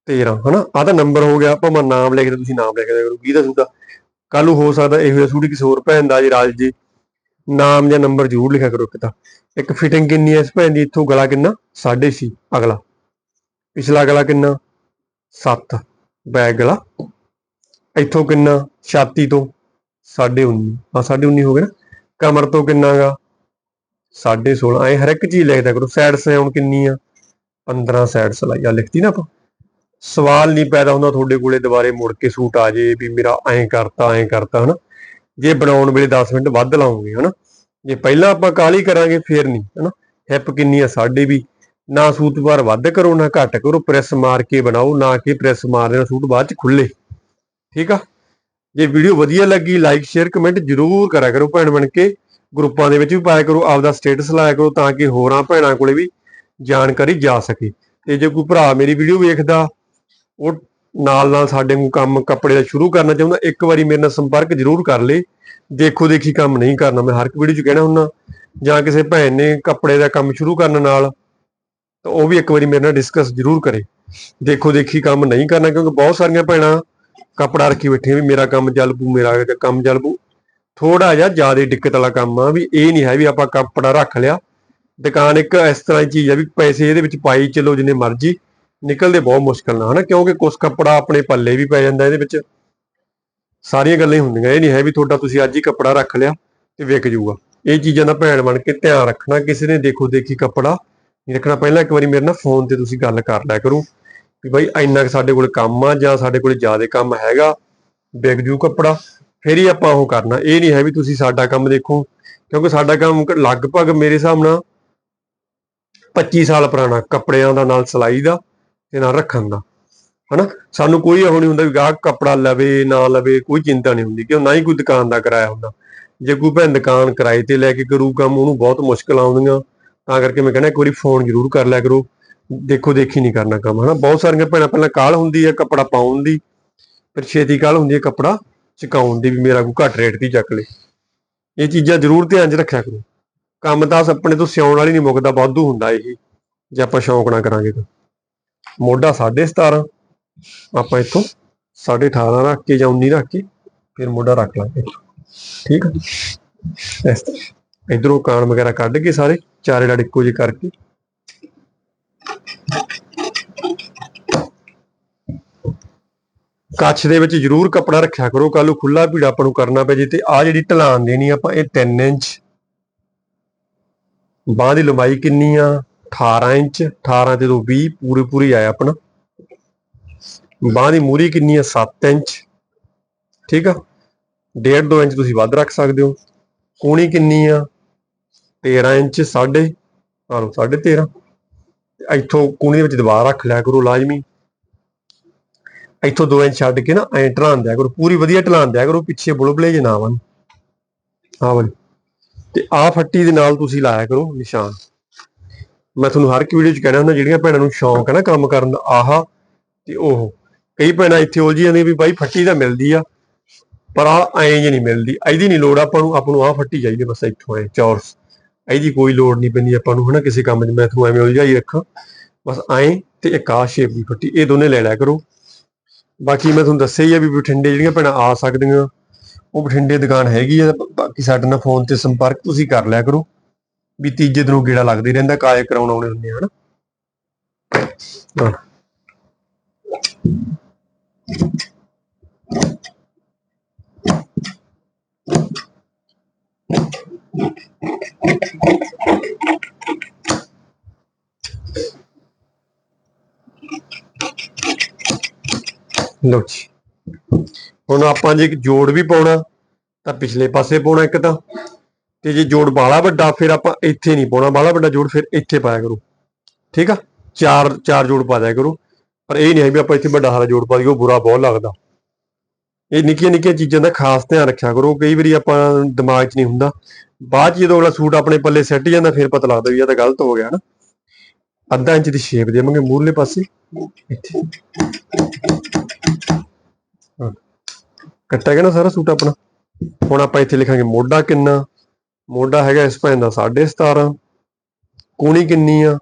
13 ਹਨਾ? ਆ ਤਾਂ ਨੰਬਰ ਹੋ ਗਿਆ, ਆਪਾਂ ਮੈਂ ਨਾਮ ਲਿਖਦੇ ਤੁਸੀਂ ਨਾਮ ਲਿਖ ਦਿਆ ਕਰੋ ਕੀ ਦਾ ਸੂਟ ਦਾ ਕੱਲ ਨੂੰ ਹੋ ਸਕਦਾ ਇਹੋ ਜਿਹਾ ਸੂਟ ਕਿਸੇ ਹੋਰ ਭੈਣ ਦਾ, ਜੇ ਰਾਜ ਜੀ, ਨਾਮ ਜਾਂ ਨੰਬਰ ਜ਼ਰੂਰ ਲਿਖਿਆ ਕਰੋ ਇੱਕ ਤਾਂ। ਇੱਕ ਫਿਟਿੰਗ ਕਿੰਨੀ ਹੈ ਇਸ ਭੈਣ ਦੀ? ਇੱਥੋਂ ਗਲਾ ਕਿੰਨਾ? 6.5 ਅਗਲਾ। ਪਿਛਲਾ ਗਲਾ ਕਿੰਨਾ? 7 ਬੈਕ ਗਲਾ। ਇੱਥੋਂ ਕਿੰਨਾ? ਛਾਤੀ ਤੋਂ 19.5 ਆ 19.5 ਹੋ ਗਿਆ ਨਾ? ਕਮਰ ਤੋਂ ਕਿੰਨਾਗਾ 16.5 ਐ ਹਰ ਇੱਕ ਚੀਜ਼ ਲਿਖਦਾ ਕਰੋ ਸਾਈਡ ਸਾਉਣ ਕਿੰਨੀ ਆ? 15 ਸਾਈਡ ਸਲਾਈ ਲਿਖਤੀ ਨਾ ਆਪਾਂ। ਸਵਾਲ ਨਹੀਂ ਪੈਦਾ ਹੁੰਦਾ ਤੁਹਾਡੇ ਕੋਲੇ ਦੁਬਾਰੇ ਮੁੜ ਕੇ ਸੂਟ ਆ ਜੇ ਵੀ ਮੇਰਾ ਐਂ ਕਰਤਾ ਐਂ ਕਰਤਾ, ਹਨਾ? ਜੇ ਬਣਾਉਣ ਵੇਲੇ 10 ਮਿੰਟ ਵੱਧ ਲਾਉਂਗੇ, ਹਨਾ? ਜੇ ਪਹਿਲਾਂ ਆਪਾਂ ਕਾਲੀ ਕਰਾਂਗੇ, ਫੇਰ ਨਹੀਂ, ਹਨਾ? ਹਿੱਪ ਕਿੰਨੀ ਆ ਸਾਡੇ ਵੀ ਨਾ ਸੂਤ ਵਾਰ ਵੱਧ ਕਰੋ, ਨਾ ਘੱਟ ਕਰੋ ਪ੍ਰੈਸ ਮਾਰ ਕੇ ਬਣਾਓ, ਨਾ ਕਿ ਪ੍ਰੈਸ ਮਾਰ ਦੇਣਾ, ਸੂਟ ਬਾਅਦ ਚ ਖੁੱਲੇ। ਠੀਕ ਆ? ਜੇ ਵੀਡੀਓ ਵਧੀਆ ਲੱਗੀ ਲਾਈਕ ਸ਼ੇਅਰ ਕਮੈਂਟ ਜਰੂਰ ਕਰਿਆ ਕਰੋ ਭੈਣ ਬਣ ਕੇ। ਗਰੁੱਪਾਂ ਦੇ ਵਿੱਚ ਵੀ ਪਾਇਆ ਕਰੋ, ਆਪਦਾ ਸਟੇਟਸ ਲਾਇਆ ਕਰੋ ਤਾਂ ਕਿ ਹੋਰਾਂ ਭੈਣਾਂ ਕੋਲੇ ਵੀ ਜਾਣਕਾਰੀ ਜਾ ਸਕੇ। ਤੇ ਜੇ ਕੋਈ ਭਰਾ ਮੇਰੀ ਵੀਡੀਓ ਵੇਖਦਾ, ਉਹ ਨਾਲ ਨਾਲ ਸਾਡੇ ਨੂੰ ਕੰਮ ਕੱਪੜੇ ਦਾ ਸ਼ੁਰੂ ਕਰਨਾ ਚਾਹੁੰਦਾ, ਇੱਕ ਵਾਰੀ ਮੇਰੇ ਨਾਲ ਸੰਪਰਕ ਜਰੂਰ ਕਰ ਲੇ। ਦੇਖੋ ਦੇਖੀ ਕੰਮ ਨਹੀਂ ਕਰਨਾ, ਮੈਂ ਹਰ ਇੱਕ ਵੀਡੀਓ 'ਚ ਕਹਿਣਾ ਹੁੰਦਾ। ਜਾਂ ਕਿਸੇ ਭੈਣ ਨੇ ਕੱਪੜੇ ਦਾ ਕੰਮ ਸ਼ੁਰੂ ਕਰਨ ਨਾਲ, ਤਾਂ ਉਹ ਵੀ ਇੱਕ ਵਾਰੀ ਮੇਰੇ ਨਾਲ ਡਿਸਕਸ ਜਰੂਰ ਕਰੇ। ਦੇਖੋ ਦੇਖੀ ਕੰਮ ਨਹੀਂ ਕਰਨਾ, ਕਿਉਂਕਿ ਬਹੁਤ ਸਾਰੀਆਂ ਭੈਣਾਂ ਕੱਪੜਾ ਰੱਖੀ ਬੈਠੇ ਵੀ ਮੇਰਾ ਕੰਮ ਚੱਲ ਪੂ ਮੇਰਾ ਕੰਮ ਚੱਲ ਪੂ ਥੋੜਾ ਜਿਹਾ ਜ਼ਿਆਦਾ ਦਿੱਕਤ ਵਾਲਾ ਕੰਮ ਆ ਵੀ ਇਹ ਨਹੀਂ ਹੈ ਵੀ ਆਪਾਂ ਕੱਪੜਾ ਰੱਖ ਲਿਆ। ਦੁਕਾਨ ਇੱਕ ਇਸ ਤਰ੍ਹਾਂ ਦੀ ਚੀਜ਼ ਆ ਵੀ ਪੈਸੇ ਇਹਦੇ ਵਿੱਚ ਪਾਈ ਚਲੋ ਜਿੰਨੇ ਮਰਜ਼ੀ, ਨਿਕਲਦੇ ਬਹੁਤ ਮੁਸ਼ਕਲ ਨਾਲ, ਹਨਾ? ਕਿਉਂਕਿ ਕੁਝ ਕੱਪੜਾ ਆਪਣੇ ਪੱਲੇ ਵੀ ਪੈ ਜਾਂਦਾ ਇਹਦੇ ਵਿੱਚ। ਸਾਰੀਆਂ ਗੱਲਾਂ ਹੀ ਹੁੰਦੀਆਂ, ਇਹ ਨਹੀਂ ਹੈ ਵੀ ਤੁਹਾਡਾ ਤੁਸੀਂ ਅੱਜ ਹੀ ਕੱਪੜਾ ਰੱਖ ਲਿਆ ਤੇ ਵਿਕ ਜਾਊਗਾ। ਇਹ ਚੀਜ਼ਾਂ ਦਾ ਭੈਣ ਬਣ ਕੇ ਧਿਆਨ ਰੱਖਣਾ, ਕਿਸੇ ਨੇ ਦੇਖੋ ਦੇਖੀ ਕੱਪੜਾ। ਨਹੀਂ ਰੱਖਣਾ, ਪਹਿਲਾਂ ਇੱਕ ਵਾਰੀ ਮੇਰੇ ਨਾਲ ਫੋਨ ਤੇ ਤੁਸੀਂ ਗੱਲ ਕਰ ਲਿਆ ਕਰੋ। ਵੀ ਬਾਈ ਇੰਨਾ ਕੁ ਸਾਡੇ ਕੋਲ ਕੰਮ ਆ ਜਾਂ ਸਾਡੇ ਕੋਲ ਜ਼ਿਆਦਾ ਕੰਮ ਹੈਗਾ, ਵਿਕ ਜੂ ਕੱਪੜਾ, ਫਿਰ ਹੀ ਆਪਾਂ ਉਹ ਕਰਨਾ। ਇਹ ਨਹੀਂ ਹੈ ਵੀ ਤੁਸੀਂ ਸਾਡਾ ਕੰਮ ਦੇਖੋ, ਕਿਉਂਕਿ ਸਾਡਾ ਕੰਮ ਲਗਭਗ ਮੇਰੇ ਹਿਸਾਬ ਨਾਲ 25 ਸਾਲ ਪੁਰਾਣਾ, ਕੱਪੜਿਆਂ ਦਾ ਨਾਲ ਸਿਲਾਈ ਦਾ ਤੇ ਨਾਲ ਰੱਖਣ ਦਾ। ਹਨਾ? ਸਾਨੂੰ ਕੋਈ ਉਹ ਨਹੀਂ ਹੁੰਦਾ ਵੀ ਗਾਹਕ ਕੱਪੜਾ ਲਵੇ, ਨਾ ਲਵੇ, ਕੋਈ ਚਿੰਤਾ ਨਹੀਂ ਹੁੰਦੀ, ਕਿਉਂ? ਨਾ ਹੀ ਕੋਈ ਦੁਕਾਨ ਦਾ ਕਿਰਾਇਆ ਹੁੰਦਾ। ਜੇ ਕੋਈ ਭੈਣ ਦੁਕਾਨ ਕਿਰਾਏ ਤੇ ਲੈ ਕੇ ਕਰੂ ਕੰਮ, ਉਹਨੂੰ ਬਹੁਤ ਮੁਸ਼ਕਲ ਆਉਂਦੀਆਂ। ਤਾਂ ਕਰਕੇ ਮੈਂ ਕਹਿੰਦਾ ਇੱਕ ਵਾਰੀ ਫੋਨ ਜ਼ਰੂਰ ਕਰ ਲਿਆ ਕਰੋ। ਦੇਖੋ ਦੇਖੀ ਨਹੀਂ ਕਰਨਾ ਕੰਮ, ਹਨਾ? ਬਹੁਤ ਸਾਰੀਆਂ ਭੈਣਾਂ ਪਹਿਲਾਂ ਕਾਲ ਹੁੰਦੀ ਹੈ ਕੱਪੜਾ ਪਾਉਣ ਦੀ, ਫਿਰ ਛੇਤੀ ਕਾਲ ਹੁੰਦੀ ਹੈ ਕੱਪੜਾ ਚੁਕਾਉਣ ਦੀ ਵੀ ਮੇਰਾ ਕੋਈ ਘੱਟ ਰੇਟ ਦੀ ਚੱਕ ਲੇ। ਇਹ ਚੀਜ਼ਾਂ ਜ਼ਰੂਰ ਧਿਆਨ 'ਚ ਰੱਖਿਆ ਕਰੋ। ਕੰਮ ਤਾਂ ਆਪਣੇ ਤੋਂ ਸਿਉਣ ਵਾਲੀ ਨਹੀਂ ਮੁੱਕਦਾ, ਵਾਧੂ ਹੁੰਦਾ ਇਹ, ਜੇ ਆਪਾਂ ਸ਼ੌਂਕ ਨਾ ਕਰਾਂਗੇ ਤਾਂ। ਮੋਢਾ 17.5 ਆਪਾਂ ਇੱਥੋਂ 18.5 ਰੱਖ ਕੇ ਜਾਂ 19 ਰੱਖ ਕੇ ਫਿਰ ਮੋਢਾ ਰੱਖ ਲਾਂਗੇ। ਠੀਕ ਆ? ਇਸ ਤਰ੍ਹਾਂ। ਇਧਰੋਂ ਕਾਨ ਵਗੈਰਾ ਕੱਢ ਕੇ ਸਾਰੇ, ਚਾਰੇ ਡੜ ਇੱਕੋ ਜਿਹੇ ਕਰਕੇ ਕੱਛ ਦੇ ਵਿੱਚ ਜ਼ਰੂਰ ਕੱਪੜਾ ਰੱਖਿਆ ਕਰੋ। ਕੱਲ ਨੂੰ ਖੁੱਲਾ ਭੀੜਾ ਆਪਾਂ ਨੂੰ ਕਰਨਾ ਪੈ ਜੇ ਤੇ ਆ ਜਿਹੜੀ ਢਲਾਨ ਦੇਣੀ ਆਪਾਂ, ਇਹ 3 ਇੰਚ। ਬਾਹ ਦੀ ਲੰਬਾਈ ਕਿੰਨੀ ਆ? 18 ਇੰਚ। 18 ਤੇ ਤੋਂ 20 ਪੂਰੇ ਪੂਰੀ ਆਇਆ ਆਪਣਾ। ਬਾਹ ਦੀ ਮੂਰੀ ਕਿੰਨੀ ਆ? 7 ਇੰਚ। ਠੀਕ ਆ? 1.5 2 ਇੰਚ ਤੁਸੀਂ ਵੱਧ ਰੱਖ ਸਕਦੇ ਹੋ। ਕੂਣੀ ਕਿੰਨੀ ਆ? 13 ਇੰਚ, ਸਾਢੇ ਆ ਲਓ, ਸਾਢੇ 13 ਇੱਥੋਂ ਕੂਣੀ ਦੇ ਵਿੱਚ ਦੀਵਾਰ ਰੱਖ ਲਿਆ ਕਰੋ ਲਾਜ਼ਮੀ। ਇੱਥੋਂ 2 ਇੰਚ ਛੱਡ ਕੇ ਨਾ ਐਂ ਢਲਾਣ ਦਿਆ ਕਰੋ, ਪੂਰੀ ਵਧੀਆ ਢਲਾਣ ਦਿਆ ਕਰੋ, ਪਿੱਛੇ ਬੁਲਬਲੇ ਜੇ ਨਾ। ਆਵਣ ਆਹ ਵਾਲੀ। ਤੇ ਆਹ ਫੱਟੀ ਦੇ ਨਾਲ ਤੁਸੀਂ ਲਾਇਆ ਕਰੋ ਨਿਸ਼ਾਨ। ਮੈਂ ਤੁਹਾਨੂੰ ਹਰ ਇੱਕ ਵੀਡੀਓ 'ਚ ਕਹਿਣਾ ਹੁੰਦਾ, ਜਿਹੜੀਆਂ ਭੈਣਾਂ ਨੂੰ ਸ਼ੌਂਕ ਹੈ ਨਾ ਕੰਮ ਕਰਨ ਦਾ, ਆਹਾ ਤੇ ਉਹ। ਕਈ ਭੈਣਾਂ ਇੱਥੇ ਉਲਝ ਜਾਂਦੀਆਂ ਵੀ ਬਾਈ, ਫੱਟੀ ਤਾਂ ਮਿਲਦੀ ਆ, ਪਰ ਆ ਐਂ ਜੇ ਨਹੀਂ ਮਿਲਦੀ। ਇਹਦੀ ਨਹੀਂ ਲੋੜ, ਆਪਾਂ ਨੂੰ ਆਪਾਂ ਨੂੰ ਆਹ ਫੱਟੀ ਚਾਹੀਦੀ, ਬਸ ਇੱਥੋਂ ਐ, ਚੌਰਸ। ਇਹਦੀ ਕੋਈ ਲੋੜ ਨਹੀਂ ਪੈਂਦੀ ਆਪਾਂ ਨੂੰ, ਹਨਾ, ਕਿਸੇ ਕੰਮ 'ਚ। ਮੈਂ ਤੁਹਾਨੂੰ ਐਵੇਂ ਉਲਝਾਈ ਰੱਖਾਂ। ਬਸ ਐਂ ਤੇ ਇੱਕ ਆਹ ਸ਼ੇਪ ਦੀ ਫੱਟੀ, ਇਹ ਦੋਨੇ ਲੈ ਲਿਆ ਕਰੋ। ਬਾਕੀ ਮੈਂ ਤੁਹਾਨੂੰ ਦੱਸਿਆ ਹੀ ਆ ਵੀ ਬਠਿੰਡੇ ਜਿਹੜੀਆਂ ਭੈਣਾਂ ਆ ਸਕਦੀਆਂ, ਉਹ ਬਠਿੰਡੇ ਦੁਕਾਨ ਹੈਗੀ ਆ, ਬਾਕੀ ਸਾਡੇ ਨਾਲ ਫੋਨ ਤੇ ਸੰਪਰਕ ਤੁਸੀਂ ਕਰ ਲਿਆ ਕਰੋ, ਵੀ ਤੀਜੇ ਦਿਨੋਂ ਗੇੜਾ ਲੱਗਦਾ ਰਹਿੰਦਾ ਕਾਇ ਕਰਾਉਣ ਆਉਣੇ ਹੁੰਦੇ ਆ, ਹਨਾ ਹਾਂ। ਲਓ ਜੀ। ਹੁਣ ਆਪਾਂ ਜੇ ਇੱਕ ਜੋੜ ਵੀ ਪਾਉਣਾ, ਤਾਂ ਪਿਛਲੇ ਪਾਸੇ ਪਾਉਣਾ ਇੱਕ ਤਾਂ। ਤੇ ਜੇ ਜੋੜ ਬਾਲਾ ਵੱਡਾ, ਫਿਰ ਆਪਾਂ ਇੱਥੇ ਨਹੀਂ ਪਾਉਣਾ। ਬਾਲਾ ਵੱਡਾ ਜੋੜ ਫਿਰ ਇੱਥੇ ਪਾਇਆ ਕਰੋ। ਠੀਕ ਆ? ਚਾਰ ਚਾਰ ਜੋੜ ਪਾ ਦਿਆ ਕਰੋ। ਪਰ ਇਹ ਨਹੀਂ ਹੈ ਵੀ ਆਪਾਂ ਇੱਥੇ ਵੱਡਾ ਹਾਰਾ ਜੋੜ ਪਾ ਦਈਏ, ਉਹ ਬੁਰਾ ਬਹੁਤ ਲੱਗਦਾ। ਇਹ ਨਿੱਕੀਆਂ ਨਿੱਕੀਆਂ ਚੀਜ਼ਾਂ ਦਾ ਖਾਸ ਧਿਆਨ ਰੱਖਿਆ ਕਰੋ। ਕਈ ਵਾਰੀ ਆਪਾਂ ਦਿਮਾਗ 'ਚ ਨਹੀਂ ਹੁੰਦਾ। ਬਾਅਦ 'ਚ ਜਦੋਂ ਅਗਲਾ ਸੂਟ ਆਪਣੇ ਪੱਲੇ ਸੈੱਟ ਜਾਂਦਾ, ਫਿਰ ਪਤਾ ਲੱਗਦਾ ਵੀ ਇਹ ਤਾਂ ਗਲਤ ਹੋ ਗਿਆ ਨਾ। ਅੱਧਾ ਇੰਚ ਦੀ ਸ਼ੇਪ ਦੇਵਾਂਗੇ ਮੂਰਲੇ ਪਾਸੇ। ਇੱਥੇ। ਕੱਟਿਆ ਗਿਆ ਨਾ ਸਾਰਾ ਸੂਟ ਆਪਣਾ। ਹੁਣ ਆਪਾਂ ਇੱਥੇ ਲਿਖਾਂਗੇ ਮੋਢਾ ਕਿੰਨਾ? ਮੋਢਾ ਹੈਗਾ ਇਸ ਭੈਣ ਦਾ 17.5 ਕੂਣੀ ਕਿੰਨੀ ਆ?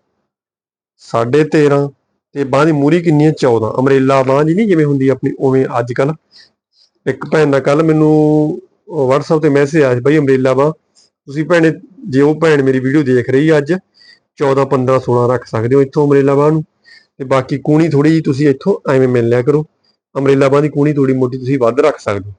13.5 ਤੇ ਬਾਂਹ ਦੀ ਮੂਰੀ ਕਿੰਨੀ ਆ? 14 ਅਮਰੇਲਾ ਬਾਂਹ ਜੀ ਨਹੀਂ ਜਿਵੇਂ ਹੁੰਦੀ ਆਪਣੀ, ਉਵੇਂ ਅੱਜ ਕੱਲ ਇੱਕ ਭੈਣ ਦਾ ਕੱਲ ਮੈਨੂੰ WhatsApp ਤੇ ਮੈਸੇਜ ਆਇਆ ਸੀ ਬਈ ਅਮਰੇਲਾ ਬਾਂਹ, ਤੁਸੀਂ ਭੈਣੇ, ਜੇ ਉਹ ਭੈਣ ਮੇਰੀ ਵੀਡੀਓ ਦੇਖ ਰਹੀ ਅੱਜ 14 15 16 ਰੱਖ ਸਕਦੇ ਹੋ ਇੱਥੋਂ ਅਮਰੇਲਾ ਬਾਂਹ ਨੂੰ। ਤੇ ਬਾਕੀ ਕੂਣੀ ਥੋੜੀ ਜੀ ਤੁਸੀਂ ਇੱਥੋਂ ਐਵੇਂ ਮਿਲ ਲਿਆ ਕਰੋ। ਅਮਰੇਲਾ ਬਾਂਹ ਦੀ ਕੂਣੀ ਥੋੜੀ ਮੋਟੀ ਤੁਸੀਂ ਵੱਧ ਰੱਖ ਸਕਦੇ ਹੋ।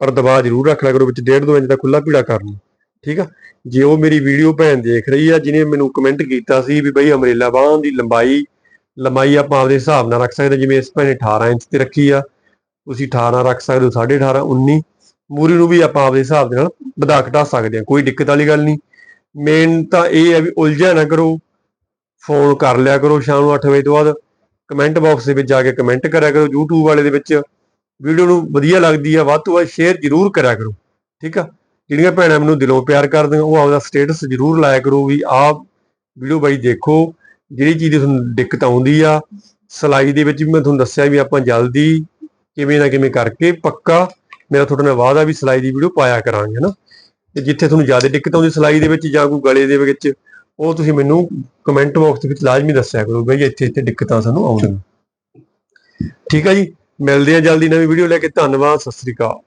ਪਰ ਦਬਾ ਜ਼ਰੂਰ ਰੱਖ ਲਿਆ ਕਰੋ, ਵਿੱਚ 1.5 2 ਇੰਚ ਦਾ ਖੁੱਲਾ ਪੀੜਾ ਕਰਨਾ ਠੀਕ ਆ? ਜੇ ਉਹ ਮੇਰੀ ਵੀਡੀਓ ਭੈਣ ਦੇਖ ਰਹੀ ਆ, ਜਿਹਨੇ ਮੈਨੂੰ ਕਮੈਂਟ ਕੀਤਾ ਸੀ ਵੀ ਬਈ ਅਮਰੇਲਾ ਬਾਂਹ ਦੀ ਲੰਬਾਈ ਲੰਬਾਈ ਆਪਾਂ ਆਪਦੇ ਹਿਸਾਬ ਨਾਲ ਰੱਖ ਸਕਦੇ ਜਿਵੇਂ ਇਸ ਭੈਣੇ ਨੇ 18 ਇੰਚ ਤੇ ਰੱਖੀ ਆ, ਤੁਸੀਂ 18 ਰੱਖ ਸਕਦੇ ਹੋ 18.5 19 ਮੂਰੀ ਨੂੰ ਵੀ ਆਪਾਂ ਆਪਦੇ ਹਿਸਾਬ ਦੇ ਨਾਲ ਵਧਾ ਘਟਾ ਸਕਦੇ ਹਾਂ ਕੋਈ ਦਿੱਕਤ ਵਾਲੀ ਗੱਲ ਨਹੀਂ। ਮੇਨ ਤਾਂ ਇਹ ਹੈ ਵੀ ਉਲਝਿਆ ਨਾ ਕਰੋ ਫੋਨ ਕਰ ਲਿਆ ਕਰੋ ਸ਼ਾਮ ਨੂੰ 8 ਵਜੇ ਤੋਂ ਬਾਅਦ। ਕਮੈਂਟ ਬਾਕਸ ਦੇ ਵਿੱਚ ਜਾ ਕੇ ਕਮੈਂਟ ਕਰਿਆ ਕਰੋ, YouTube ਵਾਲੇ ਦੇ ਵਿੱਚ। ਵੀਡੀਓ ਨੂੰ ਵਧੀਆ ਲੱਗਦੀ ਆ, ਵੱਧ ਤੋਂ ਵੱਧ ਸ਼ੇਅਰ ਜ਼ਰੂਰ ਕਰਿਆ ਕਰੋ, ਠੀਕ ਆ? ਜਿਹੜੀਆਂ ਭੈਣਾਂ ਮੈਨੂੰ ਦਿਲੋਂ ਪਿਆਰ ਕਰਦੀਆਂ, ਉਹ ਆਪਦਾ ਸਟੇਟਸ ਜ਼ਰੂਰ ਲਾਇਆ ਕਰੋ ਵੀ ਆਹ ਵੀਡੀਓ ਬਾਈ ਦੇਖੋ, ਜਿਹੜੀ ਚੀਜ਼ ਦੀ ਤੁਹਾਨੂੰ ਦਿੱਕਤ ਆਉਂਦੀ ਆ, ਸਿਲਾਈ ਦੇ ਵਿੱਚ ਵੀ ਮੈਂ ਤੁਹਾਨੂੰ ਦੱਸਿਆ ਵੀ ਆਪਾਂ ਜਲਦੀ ਕਿਵੇਂ ਨਾ ਕਿਵੇਂ ਕਰਕੇ ਪੱਕਾ ਮੇਰਾ ਤੁਹਾਡੇ ਨਾਲ ਵਾਅਦਾ ਵੀ ਸਿਲਾਈ ਦੀ ਵੀਡੀਓ ਪਾਇਆ ਕਰਾਂਗੇ ਨਾ ਤੇ ਜਿੱਥੇ ਤੁਹਾਨੂੰ ਜ਼ਿਆਦਾ ਦਿੱਕਤ ਆਉਂਦੀ ਸਿਲਾਈ ਦੇ ਵਿੱਚ ਜਾਂ ਕੋਈ ਗਲੇ ਦੇ ਵਿੱਚ ਉਹ ਤੁਸੀਂ ਮੈਨੂੰ ਕਮੈਂਟ ਬਾਕਸ ਦੇ ਵਿੱਚ ਲਾਜ਼ਮੀ ਦੱਸਿਆ ਕਰੋ ਬਈ ਇੱਥੇ ਇੱਥੇ ਦਿੱਕਤਾਂ ਸਾਨੂੰ ਆਉਂਦੀਆਂ। ਠੀਕ ਆ ਜੀ, ਮਿਲਦੇ ਆ ਜਲਦੀ ਨਵੀਂ ਵੀਡੀਓ ਲੈ ਕੇ, ਧੰਨਵਾਦ, ਸਤਿ ਸ੍ਰੀ ਅਕਾਲ।